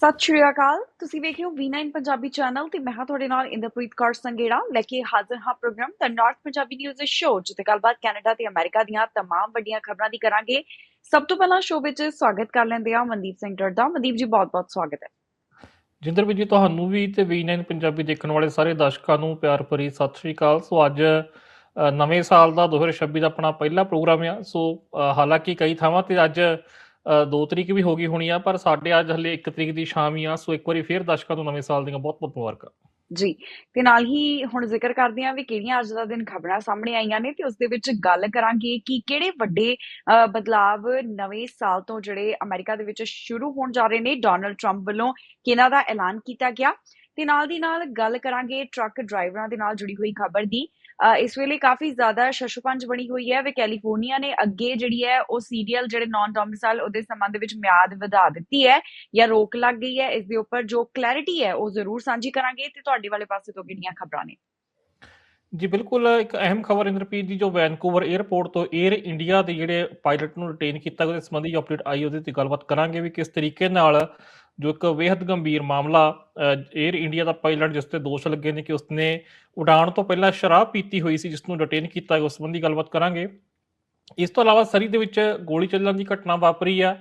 ਸਤਿ ਸ਼੍ਰੀ ਅਕਾਲ ਤੁਸੀਂ ਵੇਖ ਰਹੇ ਹੋ V9 ਪੰਜਾਬੀ ਚੈਨਲ ਤੇ ਮੈਂ ਹਾਂ ਤੁਹਾਡੇ ਨਾਲ ਇੰਦਰਪ੍ਰੀਤ ਕੌਰ ਸੰਗੇੜਾ ਲੈ ਕੇ ਹਾਜ਼ਰ ਹਾਂ ਪ੍ਰੋਗਰਾਮ ਦਾ ਨਾਰਥ ਪੰਜਾਬੀ ਨਿਊਜ਼ ਸ਼ੋ ਜਿੱਥੇ ਗੱਲਬਾਤ ਕੈਨੇਡਾ ਤੇ ਅਮਰੀਕਾ ਦੀਆਂ तमाम ਵੱਡੀਆਂ ਖਬਰਾਂ ਦੀ ਕਰਾਂਗੇ ਸਭ ਤੋਂ ਪਹਿਲਾਂ ਸ਼ੋ ਵਿੱਚ ਸਵਾਗਤ ਕਰ ਲੈਂਦੇ ਹਾਂ ਮਨਦੀਪ ਸਿੰਘ ਡਰਦਾ ਮਨਦੀਪ ਜੀ ਬਹੁਤ-ਬਹੁਤ ਸਵਾਗਤ ਹੈ ਜਿੰਦਰ ਵੀ ਜੀ ਤੁਹਾਨੂੰ ਵੀ ਤੇ V9 ਪੰਜਾਬੀ ਦੇਖਣ ਵਾਲੇ ਸਾਰੇ ਦਰਸ਼ਕਾਂ ਨੂੰ ਪਿਆਰ ਭਰੀ ਸਤਿ ਸ਼੍ਰੀ ਅਕਾਲ ਸੋ ਅੱਜ ਅ, ਨਵੇਂ ਸਾਲ ਦਾ 2026 ਦਾ ਆਪਣਾ ਪਹਿਲਾ ਪ੍ਰੋਗਰਾਮ ਆ ਸੋ ਅ, ਹਾਲਾਂਕਿ ਕਈ ਥਾਵਾਂ ਤੇ ਅੱਜ 2 ਤਰੀਕ ਵੀ ਹੋ ਗਈ ਹੋਣੀ ਆ, ਪਰ ਸਾਡੇ ਅੱਜ ਹਲੇ 1 ਤਰੀਕ ਦੀ ਸ਼ਾਮ ਹੀ ਆ, ਸੋ ਇੱਕ ਵਾਰੀ ਫੇਰ ਦਰਸ਼ਕਾਂ ਨੂੰ ਨਵੇਂ ਸਾਲ ਦੀਆਂ ਬਹੁਤ ਬਹੁਤ ਮੁਬਾਰਕਾਂ। ਜੀ, ਤੇ ਨਾਲ ਹੀ ਹੁਣ ਜ਼ਿਕਰ ਕਰਦੇ ਹਾਂ ਵੀ ਕਿਹੜੀਆਂ ਅੱਜ ਦਾ ਦਿਨ ਖਬਰਾਂ ਸਾਹਮਣੇ ਆਈਆਂ ਨੇ, ਤੇ ਉਸ ਦੇ ਵਿੱਚ ਗੱਲ ਕਰਾਂਗੇ ਕਿ ਕਿਹੜੇ ਵੱਡੇ ਬਦਲਾਵ ਨਵੇਂ ਸਾਲ ਤੋਂ ਜਿਹੜੇ ਅਮਰੀਕਾ ਦੇ ਵਿੱਚ ਸ਼ੁਰੂ ਹੋਣ ਜਾ ਰਹੇ ਨੇ, ਡੋਨਲਡ ਟਰੰਪ ਵੱਲੋਂ ਕਿਹਨਾਂ ਦਾ ਐਲਾਨ ਕੀਤਾ ਗਿਆ। ਤੇ ਨਾਲ ਦੀ ਨਾਲ ਗੱਲ ਕਰਾਂਗੇ ਟਰੱਕ ਡਰਾਈਵਰਾਂ ਦੇ ਨਾਲ ਜੁੜੀ ਹੋਈ ਖਬਰ ਦੀ। ਇਸ ਵੇਲੇ ਕਾਫੀ ਜ਼ਿਆਦਾ ਸ਼ਸ਼ਪੰਜ ਬਣੀ ਹੋਈ ਹੈ, ਵੀ ਕੈਲੀਫੋਰਨੀਆ ਨੇ ਅੱਗੇ ਜਿਹੜੀ ਹੈ ਉਹ ਸੀਰੀਅਲ ਜਿਹੜੇ ਨਾਨ ਡੋਮਿਸਾਈਲ ਉਹਦੇ ਸੰਬੰਧ ਵਿੱਚ ਮਿਆਦ ਵਧਾ ਦਿੱਤੀ ਹੈ ਜਾਂ ਰੋਕ ਲੱਗ ਗਈ ਹੈ। ਇਸ ਦੇ ਉੱਪਰ ਜੋ ਕਲੈਰਿਟੀ ਹੈ ਉਹ ਜ਼ਰੂਰ ਸਾਂਝੀ ਕਰਾਂਗੇ ਤੇ ਤੁਹਾਡੇ ਵਾਲੇ ਪਾਸੇ ਤੋਂ ਕਿਹੜੀਆਂ ਖਬਰਾਂ ਨੇ। ਜੀ ਬਿਲਕੁਲ, ਇੱਕ ਅਹਿਮ ਖਬਰ ਇੰਦਰਪ੍ਰੀਤ ਜੀ, ਜੋ ਵੈਨਕੂਵਰ 에ਅਰਪੋਰਟ ਤੋਂ 에ਅਰ ਇੰਡੀਆ ਦੇ ਜਿਹੜੇ ਪਾਇਲਟ ਨੂੰ ਰਿਟੇਨ ਕੀਤਾ ਗਿਆ ਇਸ ਸੰਬੰਧੀ ਅਪਡੇਟ ਆਈ, ਉਹਦੇ ਤੇ ਗੱਲਬਾਤ ਕਰਾਂਗੇ ਵੀ ਕਿਸ ਤਰੀਕੇ ਨਾਲ ਜੋ ਇੱਕ ਬੇहद ਗੰਭੀਰ ਮਾਮਲਾ 에ਅਰ ਇੰਡੀਆ ਦਾ ਪਾਇਲਟ ਜਿਸ ਤੇ ਦੋਸ਼ ਲੱਗੇ ਨੇ ਕਿ ਉਸਨੇ ਉਡਾਣ ਤੋਂ ਪਹਿਲਾਂ ਸ਼ਰਾਬ ਪੀਤੀ ਹੋਈ ਸੀ, ਜਿਸ ਨੂੰ ਰਿਟੇਨ ਕੀਤਾ ਗਿਆ, ਉਸ ਸੰਬੰਧੀ ਗੱਲਬਾਤ ਕਰਾਂਗੇ। ਇਸ ਤੋਂ ਇਲਾਵਾ ਸਰੀ ਦੇ ਵਿੱਚ ਗੋਲੀ ਚੱਲਣ ਦੀ ਘਟਨਾ ਵਾਪਰੀ ਆ,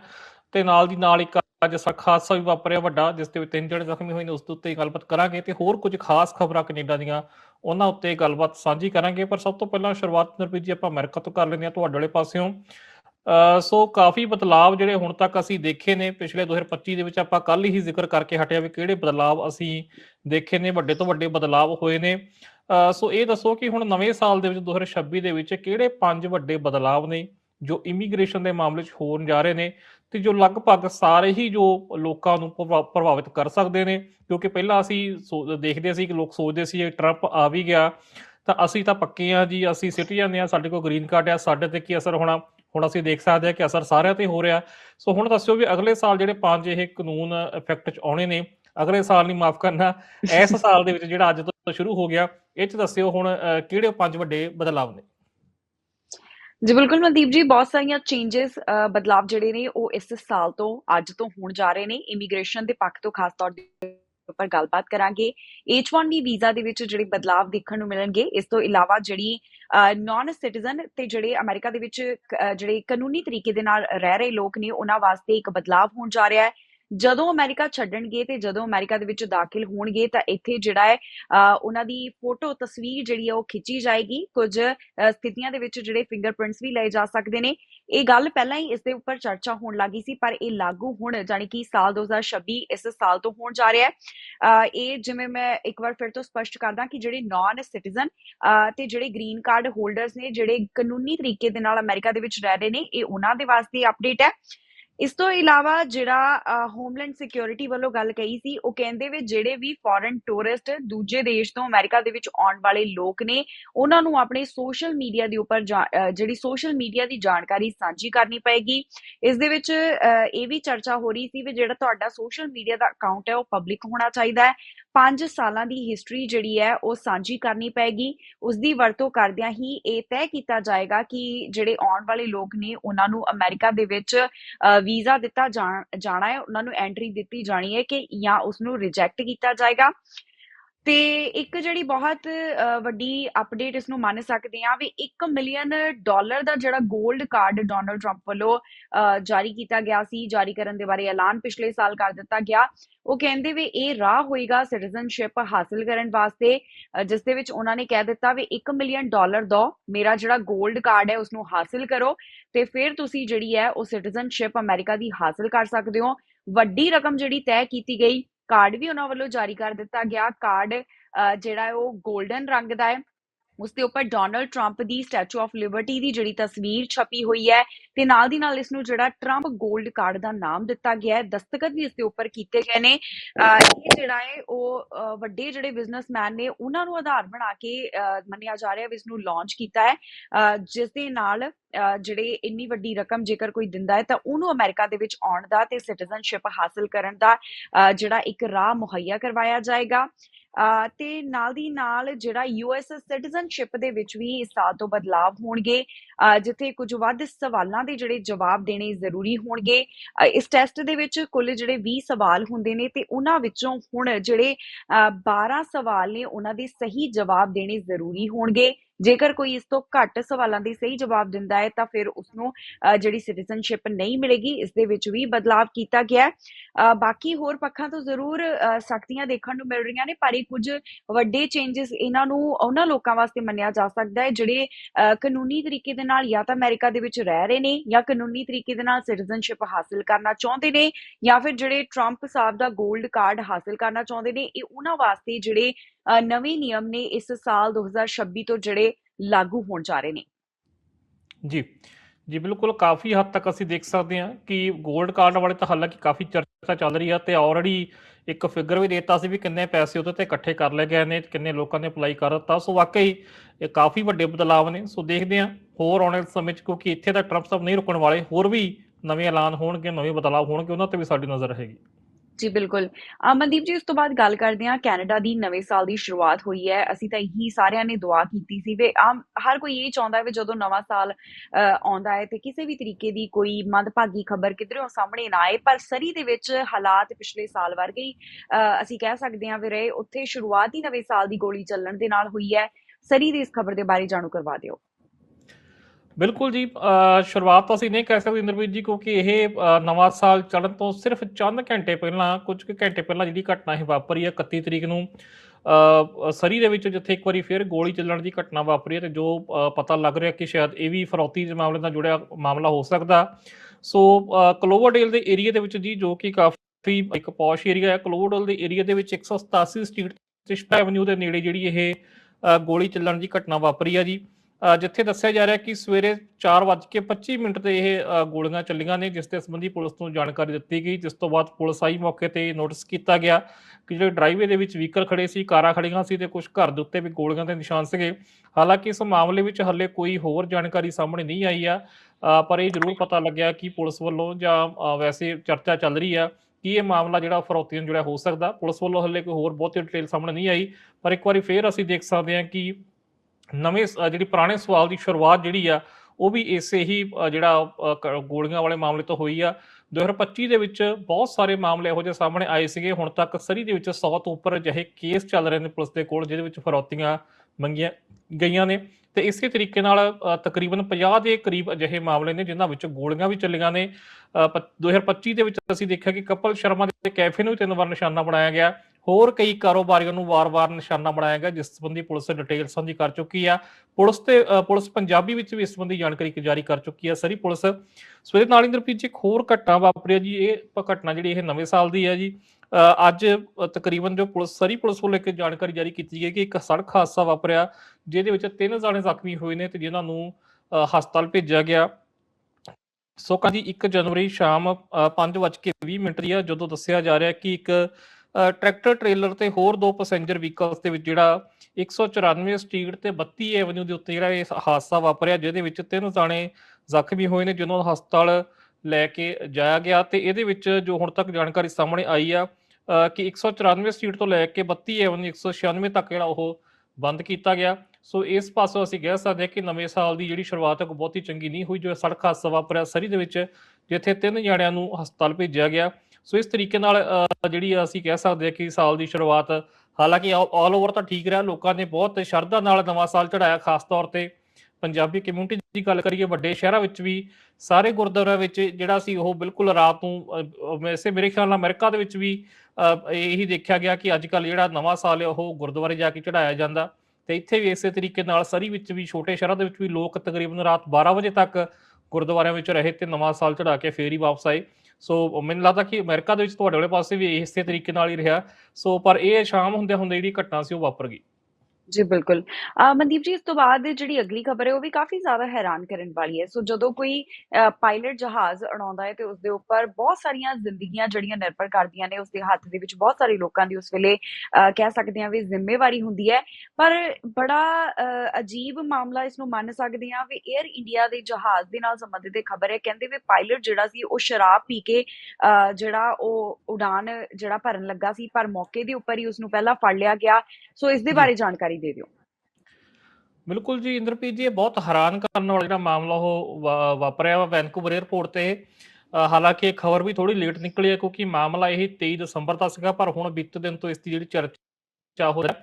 ਤੇ ਨਾਲ ਦੀ ਨਾਲ ਇੱਕ ਅੱਜ ਹਾਦਸਾ ਵੀ ਵਾਪਰਿਆ ਵੱਡਾ ਜਿਸ ਦੇ ਵਿੱਚ ਤਿੰਨ ਜਣੇ ਜ਼ਖਮੀ ਹੋਏ ਨੇ ਉਸ ਦੇ ਉੱਤੇ ਗੱਲਬਾਤ ਕਰਾਂਗੇ ਤੇ ਹੋਰ ਕੁਝ ਖਾਸ ਖਬਰਾਂ ਕੈਨੇਡਾ ਦੀਆਂ ਉਹਨਾਂ ਉੱਤੇ ਗੱਲਬਾਤ ਸਾਂਝੀ ਕਰਾਂਗੇ। ਪਰ ਸਭ ਤੋਂ ਪਹਿਲਾਂ ਸ਼ੁਰੂਆਤ ਨਰਪ੍ਰੀਤ ਜੀ ਆਪਾਂ ਅਮਰੀਕਾ ਤੋਂ ਕਰ ਲੈਂਦੇ ਹਾਂ ਤੁਹਾਡੇ ਵਾਲੇ ਪਾਸਿਓਂ। ਸੋ ਕਾਫੀ ਬਦਲਾਵ ਜਿਹੜੇ ਹੁਣ ਤੱਕ ਅਸੀਂ ਦੇਖੇ ਨੇ ਪਿਛਲੇ 2025 ਦੇ ਵਿੱਚ ਆਪਾਂ ਕੱਲ ਹੀ ਜ਼ਿਕਰ ਕਰਕੇ ਹਟਿਆ ਵੀ ਕਿਹੜੇ ਬਦਲਾਵ ਅਸੀਂ ਦੇਖੇ ਨੇ ਵੱਡੇ ਤੋਂ ਵੱਡੇ ਬਦਲਾਵ ਹੋਏ ਨੇ। ਅ, ਸੋ ਇਹ ਦੱਸੋ ਕਿ ਹੁਣ ਨਵੇਂ ਸਾਲ ਦੇ ਵਿੱਚ 2026 ਦੇ ਵਿੱਚ ਕਿਹੜੇ ਪੰਜ ਵੱਡੇ ਬਦਲਾਵ ਨੇ ਜੋ ਇਮੀਗ੍ਰੇਸ਼ਨ ਦੇ ਮਾਮਲੇ 'ਚ ਹੋਣ ਜਾ ਰਹੇ ਨੇ? ਤੇ ਜੋ ਲਗਭਗ ਸਾਰੇ ਹੀ ਜੋ ਲੋਕਾਂ ਨੂੰ ਪ੍ਰਭਾ- ਪ੍ਰਭਾਵਿਤ ਕਰ ਸਕਦੇ ਨੇ, ਕਿਉਂਕਿ ਪਹਿਲਾਂ ਅਸੀਂ ਸੋ- ਦੇਖਦੇ ਸੀ ਕਿ ਲੋਕ ਸੋਚਦੇ ਸੀ ਇਹ ਟਰੰਪ ਆ ਵੀ ਗਿਆ, ਤਾਂ ਅਸੀਂ ਤਾਂ ਪੱਕੇ ਆ ਜੀ, ਅਸੀਂ ਸਿਟੀਜ਼ਨ ਆ ਸਾਡੇ ਕੋਲ ਗ੍ਰੀਨ ਕਾਰਡ ਆ, ਸਾਡੇ ਤੇ ਕੀ ਅਸਰ ਹੋਣਾ? ਹੁਣ ਅਸੀਂ ਦੇਖ ਸਕਦੇ ਹਾਂ ਕਿ ਅਸਰ ਸਾਰਿਆਂ ਤੇ ਹੋ ਰਿਹਾ। ਸੋ ਹੁਣ ਦੱਸਿਓ ਵੀ ਅਗਲੇ ਸਾਲ ਜਿਹੜੇ ਪੰਜ ਇਹ ਕਾਨੂੰਨ ਇਫੈਕਟ 'ਚ ਆਉਣੇ ਨੇ, ਅਗਲੇ ਸਾਲ ਨਹੀਂ ਮਾਫ ਕਰਨਾ, ਇਸ ਸਾਲ ਦੇ ਵਿੱਚ ਜਿਹੜਾ ਅੱਜ ਤੋਂ ਸ਼ੁਰੂ ਹੋ ਗਿਆ, ਇਹ 'ਚ ਦੱਸਿਓ ਹੁਣ ਕਿਹੜੇ ਪੰਜ ਵੱਡੇ ਬਦਲਾਵ ਨੇ? ਜੀ ਬਿਲਕੁਲ ਮਨਦੀਪ ਜੀ, ਬਹੁਤ ਸਾਰੀਆਂ ਚੇਂजेस ਬਦਲਾਵ ਜਿਹੜੇ ਨੇ ਉਹ ਇਸ ਸਾਲ ਤੋਂ, ਅੱਜ ਤੋਂ ਹੋਣ ਜਾ ਰਹੇ ਨੇ। ਇਮੀਗ੍ਰੇਸ਼ਨ ਦੇ ਪੱਖ ਤੋਂ ਖਾਸ ਤੌਰ ਦੇ ਉੱਪਰ ਗੱਲਬਾਤ ਕਰਾਂਗੇ। H1B ਵੀਜ਼ਾ ਦੇ ਵਿੱਚ ਜਿਹੜੇ ਬਦਲਾਵ ਦੇਖਣ ਨੂੰ ਮਿਲਣਗੇ, ਇਸ ਤੋਂ ਇਲਾਵਾ ਜਿਹੜੀ ਨਾਨ ਸਿਟੀਜ਼ਨ ਤੇ ਜਿਹੜੇ ਅਮਰੀਕਾ ਦੇ ਵਿੱਚ ਜਿਹੜੇ ਕਾਨੂੰਨੀ ਤਰੀਕੇ ਦੇ ਨਾਲ ਰਹਿ ਰਹੇ ਲੋਕ ਨੇ, ਉਹਨਾਂ ਵਾਸਤੇ ਇੱਕ ਬਦਲਾਵ ਹੋਣ ਜਾ ਰਿਹਾ ਹੈ। ਜਦੋਂ ਅਮਰੀਕਾ ਛੱਡਣਗੇ ਤੇ ਜਦੋਂ ਅਮਰੀਕਾ ਦੇ ਵਿੱਚ ਦਾਖਲ ਹੋਣਗੇ ਤਾਂ ਇੱਥੇ ਜਿਹੜਾ ਹੈ ਉਹਨਾਂ ਦੀ ਫੋਟੋ ਤਸਵੀਰ ਜਿਹੜੀ ਹੈ ਉਹ ਖਿੱਚੀ ਜਾਏਗੀ। ਕੁਝ ਸਥਿਤੀਆਂ ਦੇ ਵਿੱਚ ਜਿਹੜੇ ਫਿੰਗਰਪ੍ਰਿੰਟਸ ਵੀ ਲਏ ਜਾ ਸਕਦੇ ਨੇ। ਇਹ ਗੱਲ ਪਹਿਲਾਂ ਹੀ ਇਸ ਦੇ ਉੱਪਰ ਚਰਚਾ ਹੋਣ ਲੱਗੀ ਸੀ, ਪਰ ਇਹ ਲਾਗੂ ਹੁਣ ਜਾਣੀ ਕਿ ਸਾਲ 2026 ਇਸ ਸਾਲ ਤੋਂ ਹੋਣ ਜਾ ਰਿਹਾ ਹੈ। ਇਹ ਜਿਵੇਂ ਮੈਂ ਇੱਕ ਵਾਰ ਫਿਰ ਤੋਂ ਸਪਸ਼ਟ ਕਰਦਾ ਕਿ ਜਿਹੜੇ ਨਾਨ ਸਿਟੀਜ਼ਨ ਤੇ ਜਿਹੜੇ ਗ੍ਰੀਨ ਕਾਰਡ ਹੋਲਡਰਸ ਨੇ, ਜਿਹੜੇ ਕਾਨੂੰਨੀ ਤਰੀਕੇ ਦੇ ਨਾਲ ਅਮਰੀਕਾ ਦੇ ਵਿੱਚ ਰਹਿ ਰਹੇ ਨੇ, ਇਹ ਉਹਨਾਂ ਦੇ ਵਾਸਤੇ ਅਪਡੇਟ ਹੈ। ਇਸ ਤੋਂ ਇਲਾਵਾ ਜਿਹੜਾ ਹੋਮਲੈਂਡ ਸਿਕਿਉਰਿਟੀ ਵੱਲੋਂ ਗੱਲ ਕਹੀ ਸੀ, ਉਹ ਕਹਿੰਦੇ ਵੀ ਜਿਹੜੇ ਵੀ ਫੋਰਨ ਟੂਰਿਸਟ ਦੂਜੇ ਦੇਸ਼ ਤੋਂ ਅਮਰੀਕਾ ਦੇ ਵਿੱਚ ਆਉਣ ਵਾਲੇ ਲੋਕ ਨੇ, ਉਹਨਾਂ ਨੂੰ ਆਪਣੇ ਸੋਸ਼ਲ ਮੀਡੀਆ ਦੇ ਉੱਪਰ ਜਾ- ਜਿਹੜੀ ਸੋਸ਼ਲ ਮੀਡੀਆ ਦੀ ਜਾਣਕਾਰੀ ਸਾਂਝੀ ਕਰਨੀ ਪਏਗੀ। ਇਸ ਦੇ ਵਿੱਚ ਇਹ ਵੀ ਚਰਚਾ ਹੋ ਰਹੀ ਸੀ ਵੀ ਜਿਹੜਾ ਤੁਹਾਡਾ ਸੋਸ਼ਲ ਮੀਡੀਆ ਦਾ ਅਕਾਊਂਟ ਹੈ, ਉਹ ਪਬਲਿਕ ਹੋਣਾ ਚਾਹੀਦਾ ਹੈ। 5 ਸਾਲਾਂ ਦੀ ਹਿਸਟਰੀ ਜਿਹੜੀ ਹੈ ਉਹ ਸਾਂਝੀ ਕਰਨੀ ਪਏਗੀ। ਉਸ ਦੀ ਵਰਤੋਂ ਕਰਦਿਆਂ ਹੀ ਇਹ ਤੈਅ ਕੀਤਾ ਜਾਏਗਾ ਕਿ ਜਿਹੜੇ ਆਉਣ ਵਾਲੇ ਲੋਕ ਨੇ, ਉਹਨਾਂ ਨੂੰ ਅਮਰੀਕਾ ਦੇ ਵਿੱਚ ਵੀਜ਼ਾ ਦਿੱਤਾ ਜਾਣ- ਜਾਣਾ ਹੈ, ਉਹਨਾਂ ਨੂੰ ਐਂਟਰੀ ਦਿੱਤੀ ਜਾਣੀ ਹੈ ਕਿ ਜਾਂ ਉਸ ਨੂੰ ਰਿਜੈਕਟ ਕੀਤਾ ਜਾਏਗਾ। ਤੇ ਇੱਕ ਜਿਹੜੀ ਬਹੁਤ ਵੱਡੀ ਅਪਡੇਟ ਇਸ ਨੂੰ ਮੰਨ ਸਕਦੇ ਆ ਵੀ 1 ਮਿਲੀਅਨ ਡਾਲਰ ਦਾ ਜਿਹੜਾ 골ਡ ਕਾਰਡ ਡੋਨਲਡ ਟਰੰਪ ਵੱਲੋਂ ਜਾਰੀ ਕੀਤਾ ਗਿਆ ਸੀ, ਜਾਰੀ ਕਰਨ ਦੇ ਬਾਰੇ ਐਲਾਨ ਪਿਛਲੇ ਸਾਲ ਕਰ ਦਿੱਤਾ ਗਿਆ। ਉਹ ਕਹਿੰਦੇ ਵੀ ਇਹ ਰਾਹ ਹੋਏਗਾ ਸਿਟੀਜ਼ਨਸ਼ਿਪ ਹਾਸਲ ਕਰਨ ਵਾਸਤੇ ਜਿਸ ਦੇ ਵਿੱਚ ਉਹਨਾਂ ਨੇ ਕਹਿ ਦਿੱਤਾ ਵੀ 1 ਮਿਲੀਅਨ ਡਾਲਰ ਦੋ, ਮੇਰਾ ਜਿਹੜਾ 골ਡ ਕਾਰਡ ਹੈ ਉਸ ਨੂੰ ਹਾਸਲ ਕਰੋ ਤੇ ਫਿਰ ਤੁਸੀਂ ਜਿਹੜੀ ਹੈ ਉਹ ਸਿਟੀਜ਼ਨਸ਼ਿਪ ਅਮਰੀਕਾ ਦੀ ਹਾਸਲ ਕਰ ਸਕਦੇ ਹੋ। ਵੱਡੀ ਰਕਮ ਜਿਹੜੀ ਤੈਅ ਕੀਤੀ ਗਈ ਕਾਰਡ ਵੀ ਉਹਨਾਂ ਵੱਲੋਂ ਜਾਰੀ ਕਰ ਦਿੱਤਾ ਗਿਆ। ਕਾਰਡ ਅ, ਜਿਹੜਾ ਉਹ 골ਡਨ ਰੰਗ ਦਾ ਹੈ। ਉਸ ਦੇ ਉੱਪਰ ਡੋਨਲਡ ਟਰੰਪ ਦੀ ਸਟੈਚੂ ਆਫ ਲਿਬਰਟੀ ਦੀ ਜਿਹੜੀ ਤਸਵੀਰ ਛਪੀ ਹੋਈ ਹੈ ਤੇ ਨਾਲ ਦੀ ਨਾਲ ਇਸ ਨੂੰ ਜਿਹੜਾ ਟਰੰਪ 골ਡ ਕਾਰਡ ਦਾ ਨਾਮ ਦਿੱਤਾ ਗਿਆ ਹੈ, ਦਸਤਖਤ ਵੀ ਇਸ ਦੇ ਉੱਪਰ ਕੀਤੇ ਗਏ ਨੇ। ਇਹ ਜਿਹੜਾ ਹੈ, ਉਹ ਵੱਡੇ ਜਿਹੜੇ ਬਿਜ਼ਨਸਮੈਨ ਨੇ, ਉਹਨਾਂ ਨੂੰ ਆਧਾਰ ਬਣਾ ਕੇ, ਅਹ ਮੰਨਿਆ ਜਾ ਰਿਹਾ ਵੀ ਇਸ ਨੂੰ ਲਾਂਚ ਕੀਤਾ ਹੈ। ਅਹ ਜਿਸ ਦੇ ਨਾਲ ਜਿਹੜੇ ਇੰਨੀ ਵੱਡੀ ਰਕਮ ਜੇਕਰ ਕੋਈ ਦਿੰਦਾ ਹੈ, ਤਾਂ ਉਹਨੂੰ ਅਮਰੀਕਾ ਦੇ ਵਿੱਚ ਆਉਣ ਦਾ ਤੇ ਸਿਟੀਜ਼ਨਸ਼ਿਪ ਹਾਸਲ ਕਰਨ ਦਾ, ਅਹ ਜਿਹੜਾ ਇੱਕ ਰਾਹ ਮੁਹੱਈਆ ਕਰਵਾਇਆ ਜਾਏਗਾ। ਤੇ ਨਾਲ ਦੀ ਨਾਲ ਜਿਹੜਾ ਯੂਐਸ ਸਿਟੀਜ਼ਨਸ਼ਿਪ ਦੇ ਵਿੱਚ ਵੀ ਇਸ ਸਾਲ ਤੋਂ ਬਦਲਾਵ ਹੋਣਗੇ ਜਿੱਥੇ ਕੁਝ ਵੱਧ ਸਵਾਲਾਂ ਦੇ ਜਿਹੜੇ ਜਵਾਬ ਦੇਣੇ ਜ਼ਰੂਰੀ ਹੋਣਗੇ। ਇਸ ਟੈਸਟ ਦੇ ਵਿੱਚ ਕੁੱਲ ਜਿਹੜੇ 20 ਸਵਾਲ ਹੁੰਦੇ ਨੇ ਤੇ ਉਹਨਾਂ ਵਿੱਚੋਂ ਹੁਣ ਜਿਹੜੇ ਅ, 12 ਸਵਾਲ ਨੇ ਉਹਨਾਂ ਦੇ ਸਹੀ ਜਵਾਬ ਦੇਣੇ ਜ਼ਰੂਰੀ ਹੋਣਗੇ। ਜੇਕਰ ਕੋਈ ਇਸ ਤੋਂ ਘੱਟ ਸਵਾਲਾਂ ਦੀ ਸਹੀ ਜਵਾਬ ਦਿੰਦਾ ਹੈ ਤਾਂ ਫਿਰ ਉਸਨੂੰ ਅ, ਜਿਹੜੀ ਸਿਟੀਜ਼ਨਸ਼ਿਪ ਨਹੀਂ ਮਿਲੇਗੀ ਇਸ ਦੇ ਵਿੱਚ ਵੀ ਬਦਲਾਵ ਕੀਤਾ ਗਿਆ ਹੈ। ਬਾਕੀ ਹੋਰ ਪੱਖਾਂ ਤੋਂ ਜ਼ਰੂਰ ਸਖਤੀਆਂ ਦੇਖਣ ਨੂੰ ਮਿਲ ਰਹੀਆਂ ਨੇ ਪਰ ਇਹ ਕੁਝ ਵੱਡੇ ਚੇਂਜਸ ਇਹਨਾਂ ਨੂੰ ਉਹਨਾਂ ਲੋਕਾਂ ਵਾਸਤੇ ਮੰਨਿਆ ਜਾ ਸਕਦਾ ਹੈ ਜਿਹੜੇ ਅ, ਕਾਨੂੰਨੀ ਤਰੀਕੇ ਦੇ ਨਾਲ ਜਾਂ ਤਾਂ ਅਮਰੀਕਾ ਦੇ ਵਿੱਚ ਰਹਿ ਰਹੇ ਨੇ ਜਾਂ ਕਾਨੂੰਨੀ ਤਰੀਕੇ ਦੇ ਨਾਲ ਸਿਟੀਜ਼ਨਸ਼ਿਪ ਹਾਸਲ ਕਰਨਾ ਚਾਹੁੰਦੇ ਨੇ ਜਾਂ ਫਿਰ ਜਿਹੜੇ ਟਰੰਪ ਸਾਹਿਬ ਦਾ 골ਡ ਕਾਰਡ ਹਾਸਲ ਕਰਨਾ ਚਾਹੁੰਦੇ ਨੇ ਇਹ ਉਹਨਾਂ ਵਾਸਤੇ ਜਿਹੜੇ ਨਵੇਂ ਨਿਯਮ ਨੇ ਇਸ ਸਾਲ 2026 ਤੋਂ ਜਿਹੜੇ ਲਾਗੂ ਹੋਣ ਜਾ ਰਹੇ ਨੇ। ਜੀ। ਜੀ, ਬਿਲਕੁਲ ਕਾਫੀ ਹੱਦ ਤੱਕ ਅਸੀਂ ਦੇਖ ਸਕਦੇ ਹਾਂ ਕਿ 골ਡ ਕਾਰਡ ਵਾਲੇ ਤਾਂ ਹਾਲਾਂਕਿ ਕਾਫੀ ਚਰਚਾ ਚੱਲ ਰਹੀ ਆ ਤੇ ਆਲਰੇਡੀ ਇੱਕ ਫਿਗਰ ਵੀ ਦੇਤਾ ਸੀ ਵੀ ਕਿੰਨੇ ਪੈਸੇ ਉਹਦੇ ਤੇ ਇਕੱਠੇ ਕਰ ਲਏ ਗਏ ਨੇ, ਕਿੰਨੇ ਲੋਕਾਂ ਨੇ ਅਪਲਾਈ ਕਰ ਦਿੱਤਾ। ਸੋ ਵਾਕਈ ਇਹ ਕਾਫੀ ਵੱਡੇ ਬਦਲਾਅ ਨੇ। ਸੋ ਦੇਖਦੇ ਹਾਂ ਹੋਰ ਆਉਣ ਵਾਲੇ ਸਮੇਂ 'ਚ ਕਿਉਂਕਿ ਇੱਥੇ ਤਾਂ ਟਰੰਪ ਸਾਹਿਬ ਨਹੀਂ ਰੁਕਣ ਵਾਲੇ, ਹੋਰ ਵੀ ਨਵੇਂ ਐਲਾਨ ਹੋਣਗੇ, ਨਵੇਂ ਬਦਲਾਅ ਹੋਣਗੇ, ਉਹਨਾਂ ਤੇ ਵੀ ਸਾਡੀ ਨਜ਼ਰ ਰਹੇਗੀ। ਜੀ, ਬਿਲਕੁਲ। ਅਮਨਦੀਪ ਜੀ ਇਸ ਤੋਂ ਬਾਅਦ ਗੱਲ ਕਰਦੇ ਹਾਂ, ਕੈਨੇਡਾ ਦੀ ਨਵੇਂ ਸਾਲ ਦੀ ਸ਼ੁਰੂਆਤ ਹੋਈ ਹੈ। ਅਸੀਂ ਤਾਂ ਇਹੀ ਸਾਰਿਆਂ ਨੇ ਦੁਆ ਕੀਤੀ ਸੀ ਵੀ ਆਮ ਹਰ ਕੋਈ ਇਹ ਚਾਹੁੰਦਾ ਹੈ ਵੀ ਜਦੋਂ ਨਵਾਂ ਸਾਲ ਆਉਂਦਾ ਹੈ ਤੇ ਕਿਸੇ ਵੀ ਤਰੀਕੇ ਦੀ ਕੋਈ ਮੰਦਭਾਗੀ ਖਬਰ ਕਿਧਰੋਂ ਸਾਹਮਣੇ ਨਾ ਆਏ, ਪਰ ਸਰੀ ਦੇ ਵਿੱਚ ਹਾਲਾਤ ਪਿਛਲੇ ਸਾਲ ਵਰਗੇ ਹੀ ਅਸੀਂ ਕਹਿ ਸਕਦੇ ਹਾਂ ਵੀ ਰਹੇ। ਉੱਥੇ ਸ਼ੁਰੂਆਤ ਹੀ ਨਵੇਂ ਸਾਲ ਦੀ ਗੋਲੀ ਚੱਲਣ ਦੇ ਨਾਲ ਹੋਈ ਹੈ। ਸਰੀ ਦੀ ਇਸ ਖਬਰ ਦੇ ਬਾਰੇ ਜਾਣੂ ਕਰਵਾ ਦਿਓ। ਬਿਲਕੁਲ ਜੀ ਸ਼ੁਰੂਆਤ ਤਾਂ ਅਸੀਂ ਨਹੀਂ ਕਹਿ ਸਕਦੇ ਇੰਦਰਪ੍ਰੀਤ ਜੀ, ਕਿਉਂਕਿ ਇਹ ਨਵਾਂ ਸਾਲ ਚੜ੍ਹਨ ਤੋਂ ਸਿਰਫ ਚੰਦ ਘੰਟੇ ਪਹਿਲਾਂ, ਕੁਝ ਕੁ ਘੰਟੇ ਪਹਿਲਾਂ ਜਿਹੜੀ ਘਟਨਾ ਇਹ ਵਾਪਰੀ ਹੈ 31 ਤਰੀਕ ਨੂੰ ਸਰੀ ਦੇ ਵਿੱਚ ਜਿੱਥੇ ਇੱਕ ਵਾਰੀ ਫਿਰ ਗੋਲੀ ਚੱਲਣ ਦੀ ਘਟਨਾ ਵਾਪਰੀ ਹੈ ਤੇ ਜੋ ਪਤਾ ਲੱਗ ਰਿਹਾ ਕਿ ਸ਼ਾਇਦ ਇਹ ਵੀ ਫਰੌਤੀ ਦੇ ਮਾਮਲੇ ਨਾਲ ਜੁੜਿਆ ਮਾਮਲਾ ਹੋ ਸਕਦਾ। ਸੋ ਕਲੋਵਰਡੇਲ ਦੇ ਏਰੀਆ ਦੇ ਵਿੱਚ ਜੀ, ਜੋ ਕਿ ਕਾਫੀ ਇੱਕ ਪੌਸ਼ ਏਰੀਆ ਹੈ, ਕਲੋਵਰਡੇਲ ਦੇ ਏਰੀਆ ਦੇ ਵਿੱਚ 187 ਸਟਰੀਟ ਚਿਸ਼ਟਾ ਐਵਨਿਊ ਦੇ ਨੇੜੇ ਜਿਹੜੀ ਇਹ ਗੋਲੀ ਚੱਲਣ ਦੀ ਘਟਨਾ ਵਾਪਰੀ ਹੈ ਜੀ। ਜਿੱਥੇ ਦੱਸਿਆ ਜਾ ਰਿਹਾ ਕਿ ਸਵੇਰੇ 4:25 ਮਿੰਟ ਤੇ ਇਹ ਗੋਲੀਆਂ ਚੱਲੀਆਂ ਨੇ, ਜਿਸ ਦੇ ਸੰਬੰਧੀ ਪੁਲਿਸ ਨੂੰ ਜਾਣਕਾਰੀ ਦਿੱਤੀ ਗਈ, ਜਿਸ ਤੋਂ ਬਾਅਦ ਪੁਲਿਸ ਆਈ ਮੌਕੇ ਤੇ ਨੋਟਿਸ ਕੀਤਾ ਗਿਆ ਕਿ ਜਿਹੜੇ ਡਰਾਈਵੇ ਦੇ ਵਿੱਚ ਵਹੀਕਲ ਖੜੇ ਸੀ, ਕਾਰਾਂ ਖੜੀਆਂ ਸੀ ਤੇ ਕੁਝ ਘਰ ਦੇ ਉੱਤੇ ਵੀ ਗੋਲੀਆਂ ਦੇ ਨਿਸ਼ਾਨ ਸੀਗੇ। ਹਾਲਾਂਕਿ ਇਸ ਮਾਮਲੇ ਵਿੱਚ ਹੱਲੇ ਕੋਈ ਹੋਰ ਜਾਣਕਾਰੀ ਸਾਹਮਣੇ ਨਹੀਂ ਆਈ ਆ ਪਰ ਇਹ ਜ਼ਰੂਰ ਪਤਾ ਲੱਗਿਆ ਕਿ ਪੁਲਿਸ ਵੱਲੋਂ ਜਾਂ ਵੈਸੇ ਚਰਚਾ ਚੱਲ ਰਹੀ ਆ ਕਿ ਇਹ ਮਾਮਲਾ ਜਿਹੜਾ ਫਰੌਤੀ ਨਾਲ ਜੁੜਿਆ ਹੋ ਸਕਦਾ। ਪੁਲਿਸ ਵੱਲੋਂ ਹੱਲੇ ਕੋਈ ਹੋਰ ਬਹੁਤੀ ਡਿਟੇਲ ਸਾਹਮਣੇ ਨਹੀਂ ਆਈ, ਪਰ ਇੱਕ ਵਾਰੀ ਫੇਰ ਅਸੀਂ ਦੇਖ ਸਕਦੇ ਹਾਂ ਕਿ ਨਵੇਂ ਜਿਹੜੀ ਪੁਰਾਣੇ ਸਵਾਲ ਦੀ ਸ਼ੁਰੂਆਤ ਜਿਹੜੀ ਆ ਉਹ ਵੀ ਇਸੇ ਹੀ ਜਿਹੜਾ ਗੋਲੀਆਂ ਵਾਲੇ ਮਾਮਲੇ ਤੋਂ ਹੋਈ ਆ। 2025 ਦੇ ਵਿੱਚ ਬਹੁਤ ਸਾਰੇ ਮਾਮਲੇ ਇਹੋ ਜਿਹੇ ਸਾਹਮਣੇ ਆਏ ਸੀਗੇ। ਹੁਣ ਤੱਕ ਸਰੀ ਦੇ ਵਿੱਚ 100 ਤੋਂ ਉੱਪਰ ਅਜਿਹੇ ਕੇਸ ਚੱਲ ਰਹੇ ਨੇ ਪੁਲਿਸ ਦੇ ਕੋਲ ਜਿਹਦੇ ਵਿੱਚ ਫਰੌਤੀਆਂ ਮੰਗੀਆਂ ਗਈਆਂ ਨੇ। ਤੇ ਇਸੇ ਤਰੀਕੇ ਨਾਲ ਤਕਰੀਬਨ 50 ਦੇ ਕਰੀਬ ਅਜਿਹੇ ਮਾਮਲੇ ਨੇ ਜਿਨ੍ਹਾਂ ਵਿੱਚ ਗੋਲੀਆਂ ਵੀ ਚੱਲੀਆਂ ਨੇ। ਅ, ਪ- 2025 ਦੇ ਵਿੱਚ ਅਸੀਂ ਦੇਖਿਆ ਕਿ ਕਪਲ ਸ਼ਰਮਾ ਦੇ ਕੈਫੇ ਨੂੰ ਵੀ ਤਿੰਨ ਵਾਰ ਨਿਸ਼ਾਨਾ ਬਣਾਇਆ ਗਿਆ। ਹੋਰ ਕਈ ਕਾਰੋਬਾਰੀਆਂ ਨੂੰ ਵਾਰ-ਵਾਰ ਨਿਸ਼ਾਨਾ ਬਣਾਇਆ ਗਿਆ ਜਿਸ ਸੰਬੰਧੀ ਪੁਲਿਸ ਡਿਟੇਲ ਸਾਂਝੀ ਕਰ ਚੁੱਕੀ ਆ। ਪੁਲਿਸ ਤੇ ਪੁਲਿਸ ਪੰਜਾਬੀ ਵਿੱਚ ਵੀ ਇਸ ਸੰਬੰਧੀ ਜਾਣਕਾਰੀ ਜਾਰੀ ਕਰ ਚੁੱਕੀ ਹੈ ਸਰੀ ਪੁਲਿਸ ਸਵੇਰੇ ਨਾਲ ਇੰਦਰਪ੍ਰੀਤ ਇੱਕ ਹੋਰ ਘਟਨਾ ਵਾਪਰੀ ਹੈ ਜੀ। ਇਹ ਘਟਨਾ ਜਿਹੜੀ ਇਹ ਨਵੇਂ ਸਾਲ ਦੀ ਹੈ ਜੀ। ਅੱਜ ਤਕਰੀਬਨ ਜੋ ਪੁਲਿਸ ਸਰੀ ਪੁਲਿਸ ਵੱਲੋਂ ਇੱਕ ਜਾਣਕਾਰੀ ਜਾਰੀ ਕੀਤੀ ਗਈ ਕਿ ਇੱਕ ਸੜਕ ਹਾਦਸਾ ਵਾਪਰਿਆ ਜਿਹਦੇ ਵਿੱਚ ਤਿੰਨ ਜਾਣੇ ਜ਼ਖਮੀ ਹੋਏ ਨੇ ਤੇ ਜਿਨ੍ਹਾਂ ਨੂੰ ਅ, ਹਸਪਤਾਲ ਭੇਜਿਆ ਗਿਆ। ਸੋ ਕੱਲ੍ਹ ਦੀ 1 ਜਨਵਰੀ ਸ਼ਾਮ 5:20 ਮਿੰਟ ਦੀ ਆ ਜਦੋਂ ਦੱਸਿਆ ਜਾ ਰਿਹਾ ਕਿ ਇੱਕ ਟਰੈਕਟਰ ਟ੍ਰੇਲਰ ਤੇ ਹੋਰ ਦੋ ਪੈਸੇਂਜਰ ਵਹੀਕਲਸ ਦੇ ਵਿੱਚ ਜਿਹੜਾ 194 ਸਟਰੀਟ ਤੇ 32 ਐਵਨਿਊ ਦੇ ਉੱਤੇ ਜਿਹੜਾ ਇਹ ਹਾਦਸਾ ਵਾਪਰਿਆ ਜਿਹਦੇ ਵਿੱਚ ਤਿੰਨ ਜਾਣੇ ਜ਼ਖਮੀ ਹੋਏ ਨੇ ਜਿਨ੍ਹਾਂ ਨੂੰ ਹਸਪਤਾਲ ਲੈ ਕੇ ਜਾਇਆ ਗਿਆ ਤੇ ਇਹਦੇ ਵਿੱਚ ਜੋ ਹੁਣ ਤੱਕ ਜਾਣਕਾਰੀ ਸਾਹਮਣੇ ਆਈ ਆ ਅ, ਕਿ 194 ਸਟਰੀਟ ਤੋਂ ਲੈ ਕੇ 32 ਐਵਨਿਊ 196 ਤੱਕ ਜਿਹੜਾ ਉਹ ਬੰਦ ਕੀਤਾ ਗਿਆ। ਸੋ ਇਸ ਪਾਸੋਂ ਅਸੀਂ ਕਹਿ ਸਕਦੇ ਹਾਂ ਕਿ ਨਵੇਂ ਸਾਲ ਦੀ ਜਿਹੜੀ ਸ਼ੁਰੂਆਤ ਹੈ ਕੋਈ ਬਹੁਤੀ ਚੰਗੀ ਨਹੀਂ ਹੋਈ ਜੋ ਇਹ ਸੜਕ ਹਾਦਸਾ ਵਾਪਰਿਆ ਸਰੀ ਦੇ ਵਿੱਚ ਜਿੱਥੇ ਤਿੰਨ ਜਣਿਆਂ ਨੂੰ ਹਸਪਤਾਲ ਭੇਜਿਆ ਗਿਆ। ਸੋ ਇਸ ਤਰੀਕੇ ਨਾਲ ਜਿਹੜੀ ਅਸੀਂ ਕਹਿ ਸਕਦੇ ਹਾਂ ਕਿ ਸਾਲ ਦੀ ਸ਼ੁਰੂਆਤ ਹਾਲਾਂਕਿ ਆਲ ਓਵਰ ਤਾਂ ਠੀਕ ਰਿਹਾ ਲੋਕਾਂ ਨੇ ਬਹੁਤ ਸ਼ਰਧਾ ਨਾਲ ਨਵਾਂ ਸਾਲ ਚੜਾਇਆ ਖਾਸ ਤੌਰ ਤੇ ਪੰਜਾਬੀ ਕਮਿਊਨਿਟੀ ਦੀ ਗੱਲ ਕਰੀਏ ਵੱਡੇ ਸ਼ਹਿਰਾਂ ਵਿੱਚ ਵੀ ਸਾਰੇ ਗੁਰਦੁਆਰਿਆਂ ਵਿੱਚ ਜਿਹੜਾ ਸੀ ਉਹ ਬਿਲਕੁਲ ਰਾਤ ਨੂੰ ਅ, ਵੈਸੇ ਮੇਰੇ ਖਿਆਲ ਨਾਲ ਅਮਰੀਕਾ ਦੇ ਵਿੱਚ ਵੀ ਇਹੀ ਦੇਖਿਆ ਗਿਆ ਕਿ ਅੱਜ ਕੱਲ ਜਿਹੜਾ ਨਵਾਂ ਸਾਲ ਹੈ ਉਹ ਗੁਰਦੁਆਰੇ ਜਾ ਕੇ ਚੜਾਇਆ ਜਾਂਦਾ। ਤੇ ਇੱਥੇ ਵੀ ਇਸੇ ਤਰੀਕੇ ਨਾਲ ਸਰੀ ਵਿੱਚ ਵੀ ਛੋਟੇ ਸ਼ਹਿਰਾਂ ਦੇ ਵਿੱਚ ਵੀ ਲੋਕ ਤਕਰੀਬਨ ਰਾਤ 12 ਵਜੇ ਤੱਕ ਗੁਰਦੁਆਰਿਆਂ ਵਿੱਚ ਰਹੇ ਤੇ ਨਵਾਂ ਸਾਲ ਚੜਾ ਕੇ ਫੇਰ ਹੀ ਵਾਪਸ ਆਏ। ਸੋ ਮੈਨੂੰ ਲੱਗਦਾ ਕਿ ਅਮਰੀਕਾ ਦੇ ਵਿੱਚ ਤੁਹਾਡੇ ਵਾਲੇ ਪਾਸੇ ਵੀ ਇਸੇ ਤਰੀਕੇ ਨਾਲ ਹੀ ਰਿਹਾ। ਸੋ ਪਰ ਇਹ ਸ਼ਾਮ ਹੁੰਦੇ ਹੁੰਦੇ ਜਿਹੜੀ ਘਟਨਾ ਸੀ ਉਹ ਵਾਪਰ ਗਈ। ਜੀ, ਬਿਲਕੁਲ। ਅ, ਮਨਦੀਪ ਜੀ ਇਸ ਤੋਂ ਬਾਅਦ ਜਿਹੜੀ ਅਗਲੀ ਖਬਰ ਹੈ ਉਹ ਵੀ ਕਾਫ਼ੀ ਜ਼ਿਆਦਾ ਹੈਰਾਨ ਕਰਨ ਵਾਲੀ ਹੈ। ਸੋ ਜਦੋਂ ਕੋਈ ਅ, ਪਾਇਲਟ ਜਹਾਜ਼ ਉਡਾਉਂਦਾ ਹੈ ਤੇ ਉਸਦੇ ਉੱਪਰ ਬਹੁਤ ਸਾਰੀਆਂ ਜ਼ਿੰਦਗੀਆਂ ਜਿਹੜੀਆਂ ਨਿਰਭਰ ਕਰਦੀਆਂ ਨੇ, ਉਸਦੇ ਹੱਥ ਦੇ ਵਿੱਚ ਬਹੁਤ ਸਾਰੇ ਲੋਕਾਂ ਦੀ ਉਸ ਵੇਲੇ ਅ, ਕਹਿ ਸਕਦੇ ਹਾਂ ਵੀ ਜ਼ਿੰਮੇਵਾਰੀ ਹੁੰਦੀ ਹੈ। ਪਰ ਬੜਾ ਅ, ਅਜੀਬ ਮਾਮਲਾ ਇਸ ਨੂੰ ਮੰਨ ਸਕਦੇ ਹਾਂ ਵੀ 에ਅਰ ਇੰਡੀਆ ਦੇ ਜਹਾਜ਼ ਦੇ ਨਾਲ ਸੰਬੰਧਿਤ ਇਹ ਖਬਰ ਹੈ। ਕਹਿੰਦੇ ਵੀ ਪਾਇਲਟ ਜਿਹੜਾ ਸੀ ਉਹ ਸ਼ਰਾਬ ਪੀ ਕੇ ਅ, ਜਿਹੜਾ ਉਹ ਉਡਾਨ ਜਿਹੜਾ ਭਰਨ ਲੱਗਾ ਸੀ ਪਰ ਮੌਕੇ ਦੇ ਉੱਪਰ ਹੀ ਉਸਨੂੰ ਪਹਿਲਾਂ ਫੜ ਲਿਆ ਗਿਆ। ਸੋ ਇਸ ਦੇ ਜੀ। ਬਾਰੇ ਜਾਣਕਾਰੀ ਜਾਣਕਾਰੀ ਦੇ ਦਿਓ ਬਿਲਕੁਲ ਜੀ, ਇੰਦਰਪ੍ਰੀਤ ਜੀ, ਇਹ ਬਹੁਤ ਹੈਰਾਨ ਕਰਨ ਵਾਲਾ ਜਿਹੜਾ ਮਾਮਲਾ ਉਹ ਵਾਪਰਿਆ ਵਾ ਵੈਨਕੂਵਰ 에ਅਰਪੋਰਟ ਤੇ ਹਾਲਾਂਕਿ ਖਬਰ ਵੀ ਥੋੜੀ ਲੇਟ ਨਿਕਲੀ ਹੈ ਕਿਉਂਕਿ ਮਾਮਲਾ ਇਹ 23 ਦਸੰਬਰ ਦਾ ਸੀਗਾ, ਪਰ ਹੁਣ ਬੀਤੇ ਦਿਨ ਤੋਂ ਇਸ ਦੀ ਜਿਹੜੀ ਚਰਚਾ ਹੋ ਰਹੀ